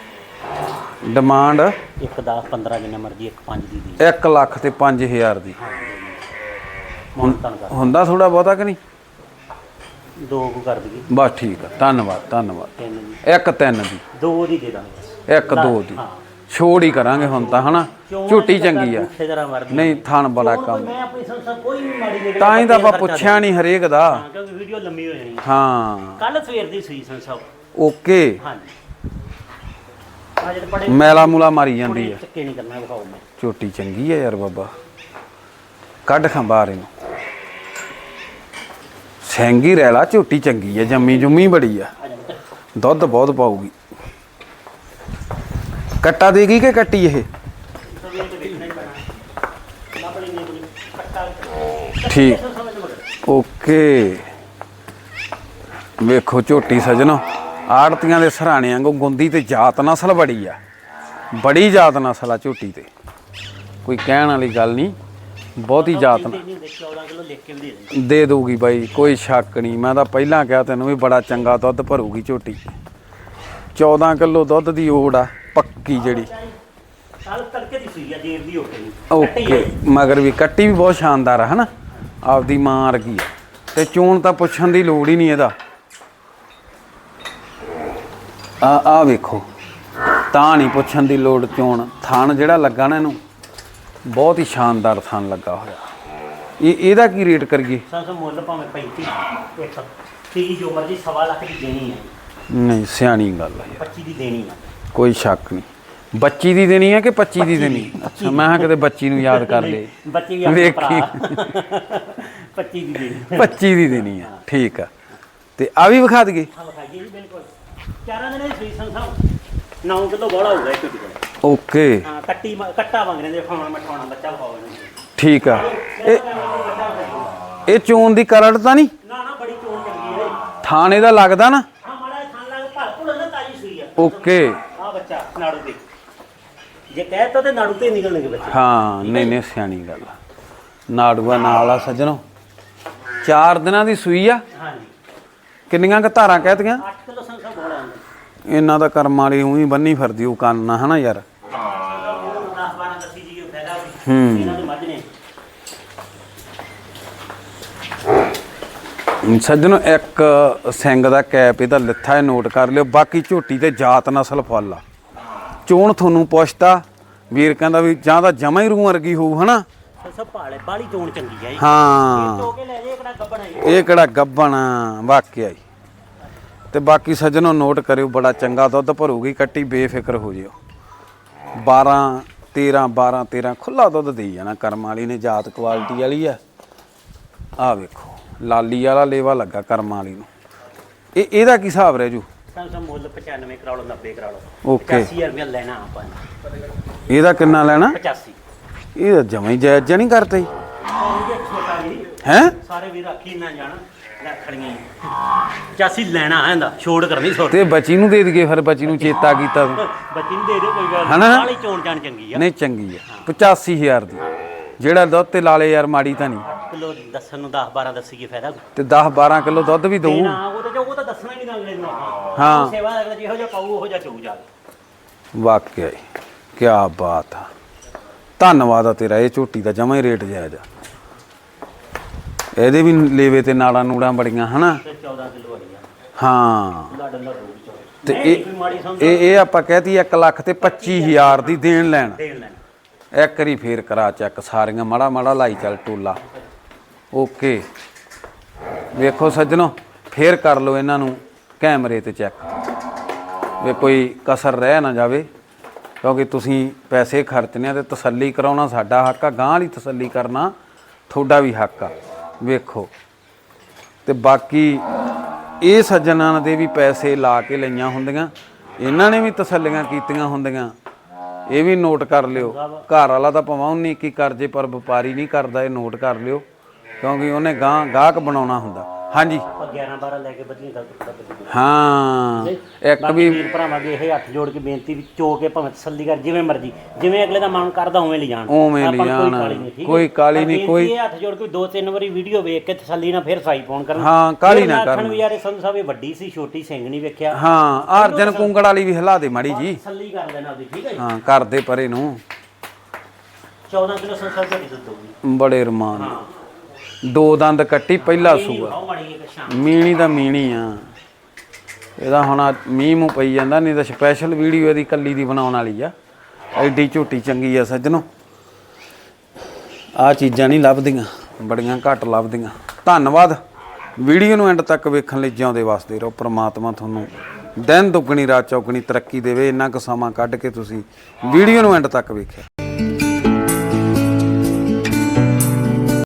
Speaker 1: ਡਿਮਾਂਡ
Speaker 2: ਇੱਕ ਦਾ 15 ਜਿੰਨਾ ਮਰਜ਼ੀ ਇੱਕ ਪੰਜ ਦੀ ਦੇ।
Speaker 1: 1 ਲੱਖ ਤੇ 5000 ਦੀ। ਹੁੰਦਾ ਥੋੜਾ ਬਹੁਤਾ ਕਿ ਨਹੀਂ?
Speaker 2: ਦੋ ਕੁ ਕਰ ਦਈਏ।
Speaker 1: ਬਸ ਠੀਕ ਆ ਧੰਨਵਾਦ ਧੰਨਵਾਦ।
Speaker 2: ਤਿੰਨ ਦੀ।
Speaker 1: ਇੱਕ ਤਿੰਨ ਦੀ।
Speaker 2: ਦੋ ਦੀ ਦੇ ਦਾਂਗੇ
Speaker 1: ਇੱਕ ਦੋ ਦੀ।
Speaker 2: ਹਾਂ।
Speaker 1: ਛੋੜ ਹੀ ਕਰਾਂਗੇ ਹੁਣ ਤਾਂ ਹਨਾ? ਝੂਟੀ ਚੰਗੀ ਆ। ਨਹੀਂ ਥਣ ਬੜਾ ਕੰਮ
Speaker 2: ਮੈਂ ਆਪਣੀ ਸੰਸਾ ਕੋਈ ਵੀ ਮਾੜੀ ਨਹੀਂ
Speaker 1: ਤਾਂ ਹੀ ਤਾਂ ਆਪਾਂ ਪੁੱਛਿਆ ਨਹੀਂ ਹਰੇਕ ਦਾ।
Speaker 2: ਹਾਂ ਕਿਉਂਕਿ ਵੀਡੀਓ ਲੰਮੀ ਹੋ ਜਾਣੀ
Speaker 1: ਹਾਂ।
Speaker 2: ਕੱਲ ਸਵੇਰ ਦੀ ਸੂਈ ਸੰਸਾ
Speaker 1: ਓਕੇ।
Speaker 2: ਹਾਂਜੀ। ਬੜੇ
Speaker 1: ਮੈਲਾ ਮੂਲਾ ਮਾਰੀ ਜਾਂਦੀ ਆ।
Speaker 2: ਚੱਕੇ ਨਹੀਂ ਕਰਨਾ ਵਿਖਾਓ ਮੈਂ।
Speaker 1: ਝੋਟੀ ਚੰਗੀ ਆ ਯਾਰ ਬਾਬਾ। ਕੱਢ ਖਾਂ ਬਾਹਰ ਇਹਨੂੰ। ਸੈਂਗੀ ਰੈਲਾ ਝੋਟੀ ਚੰਗੀ ਆ ਜੰਮੀ ਜੁੰਮੀ ਬੜੀ ਆ। ਦੁੱਧ ਬਹੁਤ ਪਾਊਗੀ। ਕੱਟਾ ਦੇਗੀ ਕਿ ਕੱਟੀ ਇਹ? ਠੀਕ। ਓਕੇ। ਵੇਖੋ ਝੋਟੀ ਸਜਣੋ। ਆੜਤੀਆਂ ਦੇ ਸਰਾਣੇ ਵਾਂਗੂ ਗੁੰਦੀ ਤੇ ਜਾਤ ਨਸਲ ਬੜੀ ਆ। ਬੜੀ ਜਾਤ ਨਸਲ ਆ ਝੋਟੀ ਤੇ। ਕੋਈ ਕਹਿਣ ਵਾਲੀ ਗੱਲ ਨਹੀਂ ਬਹੁਤੀ ਜਾਤ ਨ-
Speaker 2: ਨਹੀਂ ਦੇਖ 14 ਕਿਲੋ ਲਿਖ ਕੇ ਵੀ ਦੇ ਦੇ
Speaker 1: ਦੇ ਦਊਗੀ ਬਾਈ ਕੋਈ ਸ਼ੱਕ ਨਹੀਂ। ਮੈਂ ਤਾਂ ਪਹਿਲਾਂ ਕਿਹਾ ਤੈਨੂੰ ਵੀ ਬੜਾ ਚੰਗਾ ਦੁੱਧ ਭਰੂਗੀ ਝੋਟੀ 14 ਕਿਲੋ ਦੁੱਧ ਦੀ ਓੜ ਆ ਪੱਕੀ ਜਿਹੜੀ।
Speaker 2: ਕੱਲ ਤੜਕੇ ਦੀ ਸੂਈ ਆ ਜੇਰ ਦੀ ਹੋ ਗਈ
Speaker 1: ਓਕੇ ਮਗਰ ਵੀ ਕੱਟੀ ਵੀ ਬਹੁਤ ਸ਼ਾਨਦਾਰ ਆ ਹਨਾ? ਆਪਦੀ ਮਾਂ ਵਰਗੀ ਤੇ ਚੋਣ ਤਾਂ ਪੁੱਛਣ ਦੀ ਲੋੜ ਹੀ ਨਹੀਂ ਇਹਦਾ। ਆ ਆ ਵੇਖੋ। ਤਾਂ ਨਹੀਂ ਪੁੱਛਣ ਦੀ ਲੋੜ ਚੋਣ ਥਣ ਜਿਹੜਾ ਲੱਗਾ ਨਾ ਇਹਨੂੰ ਬਹੁਤ ਹੀ ਸ਼ਾਨਦਾਰ ਥਣ ਲੱਗਾ ਹੋਇਆ। ਇਹ ਇਹਦਾ ਕੀ ਰੇਟ ਕਰੀਏ?
Speaker 2: ਸੰਸ ਮੁੱਲ ਭਾਵੇਂ 35 ਇੱਕ 30 ਜੋ ਮਰਜ਼ੀ ਸਵਾ ਲੱਖ ਦੀ ਦੇਣੀ ਹੈ।
Speaker 1: ਨਹੀਂ ਸਿਆਣੀ ਗੱਲ ਆ ਯਾਰ।
Speaker 2: 25 ਦੀ ਦੇਣੀ ਹੈ।
Speaker 1: ਕੋਈ ਸ਼ੱਕ ਨਹੀਂ। ਬੱਚੀ ਦੀ ਦੇਣੀ ਹੈ ਕਿ 25 ਦੀ ਦੇਣੀ? ਅੱਛਾ ਮੈਂ ਕਿਹਾ ਕਿਤੇ ਬੱਚੀ ਨੂੰ ਯਾਦ ਕਰ ਲੇ
Speaker 2: ਬੱਚੇ ਵੀ ਆਪਣੇ
Speaker 1: ਵੇਖੀ।
Speaker 2: ਭਰਾ। 25 ਦੀ ਦੇਣੀ
Speaker 1: 25 ਦੀ ਦੇਣੀ ਆ ਠੀਕ ਆ। ਤੇ ਆ ਵੀ ਵਿਖਾ ਦਈਏ।
Speaker 2: ਹਾਂ ਵਿਖਾਈਏ ਜੀ ਬਿਲਕੁਲ। ਚਾਰਾਂ ਦਿਨਾਂ ਦੀ ਸੂਈ ਸੰਸਾਰ 9 ਕਿਲੋ ਬੋਲਾ ਹੋਊਗਾ ਇੱਕ ਕਿਲੋ।
Speaker 1: ਓਕੇ।
Speaker 2: ਹਾਂ ਕੱਟੀ ਮ- ਕੱਟਾ ਮੰਗ ਰਹੇ ਨੇ ਖਾਣਾ ਮਠਾਉਣਾ ਬੱਚਾ ਵਿਖਾਓ ਇਹਨੂੰ।
Speaker 1: ਠੀਕ ਆ। ਇਹ
Speaker 2: ਬੱਚਾ ਵਿਖਾਓ।
Speaker 1: ਇਹ ਚੋਣ ਦੀ ਕਰੜ ਤਾਂ ਨਹੀਂ?
Speaker 2: ਨਾ ਨਾ ਬੜੀ ਚੋਣ ਚੰਗੀ ਹੈ
Speaker 1: ਥਾਣੇ ਦਾ ਲੱਗਦਾ ਨਾ?
Speaker 2: ਹਾਂ ਮਾੜਾ ਜਿਹਾ ਖਾਣ ਲੱਗ ਭਰ ਭੁਰ ਨਾ ਤਾਜੀ ਸੂਈ ਆ।
Speaker 1: ਓਕੇ।
Speaker 2: ਆ ਬੱਚਾ ਨਾੜੂ ਤੇ। ਜੇ ਕਹਿ ਤਾ ਤੇ ਨਾੜੂ ਤੇ ਨਿਕਲਣਗੇ ਬੱਚੇ।
Speaker 1: ਹਾਂ ਨਹੀਂ ਨਹੀਂ ਸਿਆਣੀ ਗੱਲ ਆ। ਨਾੜੂਆ ਨਾਲ ਆ ਸੱਜਣੋ। ਚਾਰ ਦਿਨਾਂ ਦੀ ਸੂਈ ਆ।
Speaker 2: ਹਾਂਜੀ।
Speaker 1: ਕਿੰਨੀਆਂ ਕ ਧਾਰਾਂ ਕਹਿਤੀਆਂ
Speaker 2: 8 ਕਿਲੋ ਸੰਸਾ ਬੋਲਾ ਆਉਂਦਾ
Speaker 1: ਇਹਨਾਂ ਦਾ ਕਰਮ ਵਾਲੀ ਉਹੀ ਬੰਨੀ ਫਿਰਦੀ ਉਹ ਕੰਨ ਆ ਹਨਾ ਯਾਰ?
Speaker 2: 10 12 ਦੱਸੀ ਜੀ ਉਹ ਫਾਇਦਾ ਵੀ
Speaker 1: ਹੂੰ।
Speaker 2: ਨੇ
Speaker 1: ਸੱਜਣੋ ਇੱਕ ਸਿੰਘ ਦਾ ਕੈਪ ਇਹਦਾ ਲਿੱਥਾ ਨੋਟ ਕਰ ਲਿਓ। ਬਾਕੀ ਝੋਟੀ ਤੇ ਜਾਤ ਨਸਲ ਫੁੱਲ ਆ। ਚੋਣ ਤੁਹਾਨੂੰ ਪੁੱਛਤਾ ਵੀਰ ਕਹਿੰਦਾ ਵੀ ਜਾਂ ਤਾਂ ਜਮਾ ਹੀ ਰੂਹ ਵਰਗੀ ਹੋਊ ਹਨਾ?
Speaker 2: ਸੰਸਾ ਭਾਲੇ ਬਾਲੀ ਚੋਣ ਚੰਗੀ ਆ
Speaker 1: ਹੈ। ਇਹ ਕਿਹੜਾ ਗੱਬਣ ਆ, ਵਾਕਿਆ ਹੀ ਤੇ ਬਾਕੀ ਸੱਜਣੋ ਨੋਟ ਕਰਿਓ ਬੜਾ ਚੰਗਾ ਦੁੱਧ ਭਰੂਗੀ ਕੱਟੀ ਬੇਫਿਕਰ ਹੋ ਜਿਓ। 12 13 12 13 ਖੁੱਲਾ ਦੁੱਧ ਦੇਈ ਜਾਣਾ ਕਰਮ ਵਾਲੀ ਨੇ ਜਾਤ ਕੁਆਲਿਟੀ ਵਾਲੀ ਆ। ਆ ਵੇਖੋ ਲਾਲੀ ਵਾਲਾ ਲੇਵਾ ਲੱਗਾ ਕਰਮ ਵਾਲੀ ਨੂੰ। ਇਹ ਇਹਦਾ ਕੀ ਹਿਸਾਬ ਰਹਿ ਜੂ?
Speaker 2: ਸੰਸਾ ਮੁੱਲ 95 ਕਰਾ ਲਓ 90 ਕਰਾ ਲਓ
Speaker 1: ਓਕੇ
Speaker 2: 85000 ਰੁਪਏ ਲੈਣਾ ਆਪਾਂ।
Speaker 1: ਇਹਦਾ ਕਿੰਨਾ ਲੈਣਾ?
Speaker 2: 85
Speaker 1: ਇਹ ਜਮਾਂ ਹੀ ਜਾਇਜ਼ ਨਹੀਂ
Speaker 2: ਜੀ।
Speaker 1: ਹੈ?
Speaker 2: ਸਾਰੇ ਵੀਰ ਆਖੀ ਨਾ ਜਾਣ। ਰੱਖੜੀਆਂ 85 ਲੈਣਾ ਹੈ ਇਹਦਾ ਛੋੜ ਕਰਨੀ ਛੋੜ।
Speaker 1: ਤੇ ਬੱਚੀ ਨੂੰ ਦੇ ਦਈਏ ਫਿਰ ਬੱਚੀ ਨੂੰ ਚੇਤਾ ਕੀਤਾ ਤੂੰ।
Speaker 2: ਬੱਚੀ ਨੂੰ ਦੇ ਦਿਓ ਕੋਈ ਗੱਲ
Speaker 1: ਹਨਾ?
Speaker 2: ਨਹੀਂ ਬਾਲੀ ਚੋਣ ਜਾਣ ਚੰਗੀ ਆ।
Speaker 1: ਨਹੀਂ ਚੰਗੀ ਆ। 85000 ਦੀ। ਜਿਹੜਾ ਦੁੱਧ ਤੇ ਲਾਲੇ ਯਾਰ ਮਾੜੀ ਤਾਂ ਨਹੀਂ।
Speaker 2: ਕਿਲੋ ਦੱਸਣ ਨੂੰ 10 12 ਦੱਸੀਏ ਫਾਇਦਾ ਕੋਈ?
Speaker 1: ਤੇ 10 12 ਕਿਲੋ ਦੁੱਧ ਵੀ ਦਊ।
Speaker 2: ਨਾ ਉਹ ਤਾਂ ਜੋ ਉਹ ਤਾਂ ਦੱਸਣਾ ਹੀ ਨਹੀਂ ਅਗਲੇ ਨੂੰ
Speaker 1: ਹਾਂ।
Speaker 2: ਉਹ ਸੇਵਾ ਅਗਲਾ ਜਿਹੋ ਜਿਹਾ ਪਾਊ ਉਹੋ ਜਿਹਾ ਚੋਊ ਜਾ।
Speaker 1: ਵਾਕਿਆ ਹੀ ਕੀ ਬਾਤ ਆ। ਧੰਨਵਾਦ ਆ ਤੇਰਾ ਇਹ ਝੋਟੀ ਦਾ ਜਮਾ ਹੀ ਰੇਟ ਜਾਇਜ਼ ਆ। ਇਹਦੇ ਵੀ ਲੇਵੇ ਤੇ ਨਾੜਾਂ ਨੂੜਾਂ ਬੜੀਆਂ ਹਨਾ?
Speaker 2: ਤੇ 14 ਕਿਲੋ ਵਾਲੀ ਆ
Speaker 1: ਹਾਂ।
Speaker 2: ਡੰਡਾ ਡੰਡਾ ਦੋ ਵਿੱਚੋਂ
Speaker 1: ਤੇ ਇਹ ਇਹ ਇਹ ਆਪਾਂ ਕਹਿਤੀ 1 ਲੱਖ ਤੇ 25000 ਦੀ ਦੇਣ ਲੈਣ।
Speaker 2: ਦੇਣ ਲੈਣ।
Speaker 1: ਇੱਕ ਵਾਰੀ ਫੇਰ ਕਰਾ ਚੈੱਕ ਸਾਰੀਆਂ ਮਾੜਾ ਮਾੜਾ ਲਾਈ ਚੱਲ ਟੋਲਾ। ਓਕੇ। ਵੇਖੋ ਸੱਜਣੋ ਫੇਰ ਕਰ ਲਓ ਇਹਨਾਂ ਨੂੰ ਕੈਮਰੇ ਤੇ ਚੈੱਕ। ਵੇ ਕੋਈ ਕਸਰ ਰਹਿ ਨਾ ਜਾਵੇ ਕਿਉਂਕਿ ਤੁਸੀਂ ਪੈਸੇ ਖਰਚਨੇ ਆ ਤੇ ਤਸੱਲੀ ਕਰਾਉਣਾ ਸਾਡਾ ਹੱਕ ਆ ਗਾਂ ਵਾਲੀ ਤਸੱਲੀ ਕਰਨਾ ਤੁਹਾਡਾ ਵੀ ਹੱਕ ਆ। ਵੇਖੋ। ਤੇ ਬਾਕੀ ਇਹ ਸੱਜਣਾਂ ਦੇ ਵੀ ਪੈਸੇ ਲਾ ਕੇ ਲਈਆਂ ਹੁੰਦੀਆਂ, ਇਹਨਾਂ ਨੇ ਵੀ ਤਸੱਲੀਆਂ ਕੀਤੀਆਂ ਹੁੰਦੀਆਂ। ਇਹ ਵੀ ਨੋਟ ਕਰ ਲਿਓ। ਘਰ ਵਾਲਾ ਤਾਂ ਭਾਵੇਂ ਉਨੀ ਕੀ ਕਰਜੇ, ਪਰ ਵਪਾਰੀ ਨਹੀਂ ਕਰਦਾ, ਇਹ ਨੋਟ ਕਰ ਲਿਓ। ਕਿਉਂਕਿ ਉਹਨੇ ਗਾਂ ਗਾਹਕ ਬਣਾਉਣਾ ਹੁੰਦਾ। ਹਾਂਜੀ।
Speaker 2: ਆਪਾਂ 11 12 ਲੈ ਕੇ ਬਦਲੀ ਗਲਤ ਬਦਲੀ
Speaker 1: ਹਾਂ ਇੱਕ ਵੀ
Speaker 2: ਵੀਰ ਭਰਾਵਾਂ ਅੱਗੇ ਇਹ ਹੱਥ ਜੋੜ ਕੇ ਬੇਨਤੀ ਵੀ ਚੋ ਕੇ ਭਾਵੇਂ ਤਸੱਲੀ ਕਰ ਜਿਵੇਂ ਮਰਜ਼ੀ ਜਿਵੇਂ ਅਗਲੇ ਦਾ ਮਨ ਕਰਦਾ ਉਵੇਂ ਲਿਜਾਣ
Speaker 1: ਉਵੇਂ
Speaker 2: ਆਪਾਂ ਨੂੰ ਕੋਈ। ਕਾਹਲੀ ਨਹੀਂ?
Speaker 1: ਕੋਈ
Speaker 2: ਇਹ ਹੱਥ ਜੋੜ ਕੇ ਦੋ ਤਿੰਨ ਵਾਰੀ ਵੀਡੀਓ ਵੇਖ ਕੇ ਤਸੱਲੀ ਨਾਲ ਫਿਰ ਸਾਈ ਪਾਉਣ ਕਰਨ।
Speaker 1: ਹਾਂ,
Speaker 2: ਫਿਰ
Speaker 1: ਨਾ ਕਰਨ।
Speaker 2: ਵੀ ਯਾਰ ਸੰਧੂ ਸਾਹਿਬ ਇਹ ਵੱਡੀ ਸੀ ਛੋਟੀ ਸਿੰਘ ਨਹੀਂ ਵੇਖਿਆ।
Speaker 1: ਹਾਂ ਅਰਜਨ ਕੁੰਗੜ ਵਾਲੀ ਵੀ ਹਿਲਾ ਦੇ ਮਾੜੀ ਜੀ।
Speaker 2: ਤਸੱਲੀ ਕਰ ਲੈਣਾ ਉਹਦੀ ਠੀਕ ਹੈ ਜੀ?
Speaker 1: ਹਾਂ ਕਰਦੇ ਪਰੇ ਨੂੰ।
Speaker 2: 14 ਕਿਲੋ ਝੋਟੀ ਦੁੱਧ ਹੋਊਗੀ।
Speaker 1: ਬੜੇ ਰਮਾਨ।
Speaker 2: ਹਾਂ।
Speaker 1: ਦੋ ਦੰਦ ਕੱਟੀ ਪਹਿਲਾ ਸੂਆ। ਮੀਣੀ ਦਾ ਮੀਣੀ ਆ। ਇਹਦਾ ਹੁਣ ਮੀਂਹ ਮੂੰਹ ਪਈ ਜਾਂਦਾ ਨਹੀਂ ਤਾਂ ਸਪੈਸ਼ਲ ਵੀਡੀਓ ਇਹਦੀ ਕੱਲੀ ਦੀ ਬਣਾਉਣ ਵਾਲੀ ਆ। ਐਡੀ ਝੋਟੀ ਚੰਗੀ ਆ ਸੱਜਣੋ। ਆ ਚੀਜ਼ਾਂ ਨਹੀਂ ਲੱਭਦੀਆਂ ਬੜੀਆਂ ਘੱਟ ਲੱਭਦੀਆਂ। ਧੰਨਵਾਦ। ਵੀਡੀਓ ਨੂੰ ਐਂਡ ਤੱਕ ਵੇਖਣ ਲਈ ਜਿਉਂਦੇ ਵਾਸਤੇ ਰਹੋ। ਪ੍ਰਮਾਤਮਾ ਤੁਹਾਨੂੰ ਦਿਨ ਦੁੱਗਣੀ ਰਾਤ ਚੌਗਣੀ ਤਰੱਕੀ ਦੇਵੇ। ਇੰਨਾ ਕੁ ਸਮਾਂ ਕੱਢ ਕੇ ਤੁਸੀਂ ਵੀਡੀਓ ਨੂੰ ਐਂਡ ਤੱਕ ਵੇਖਿਆ।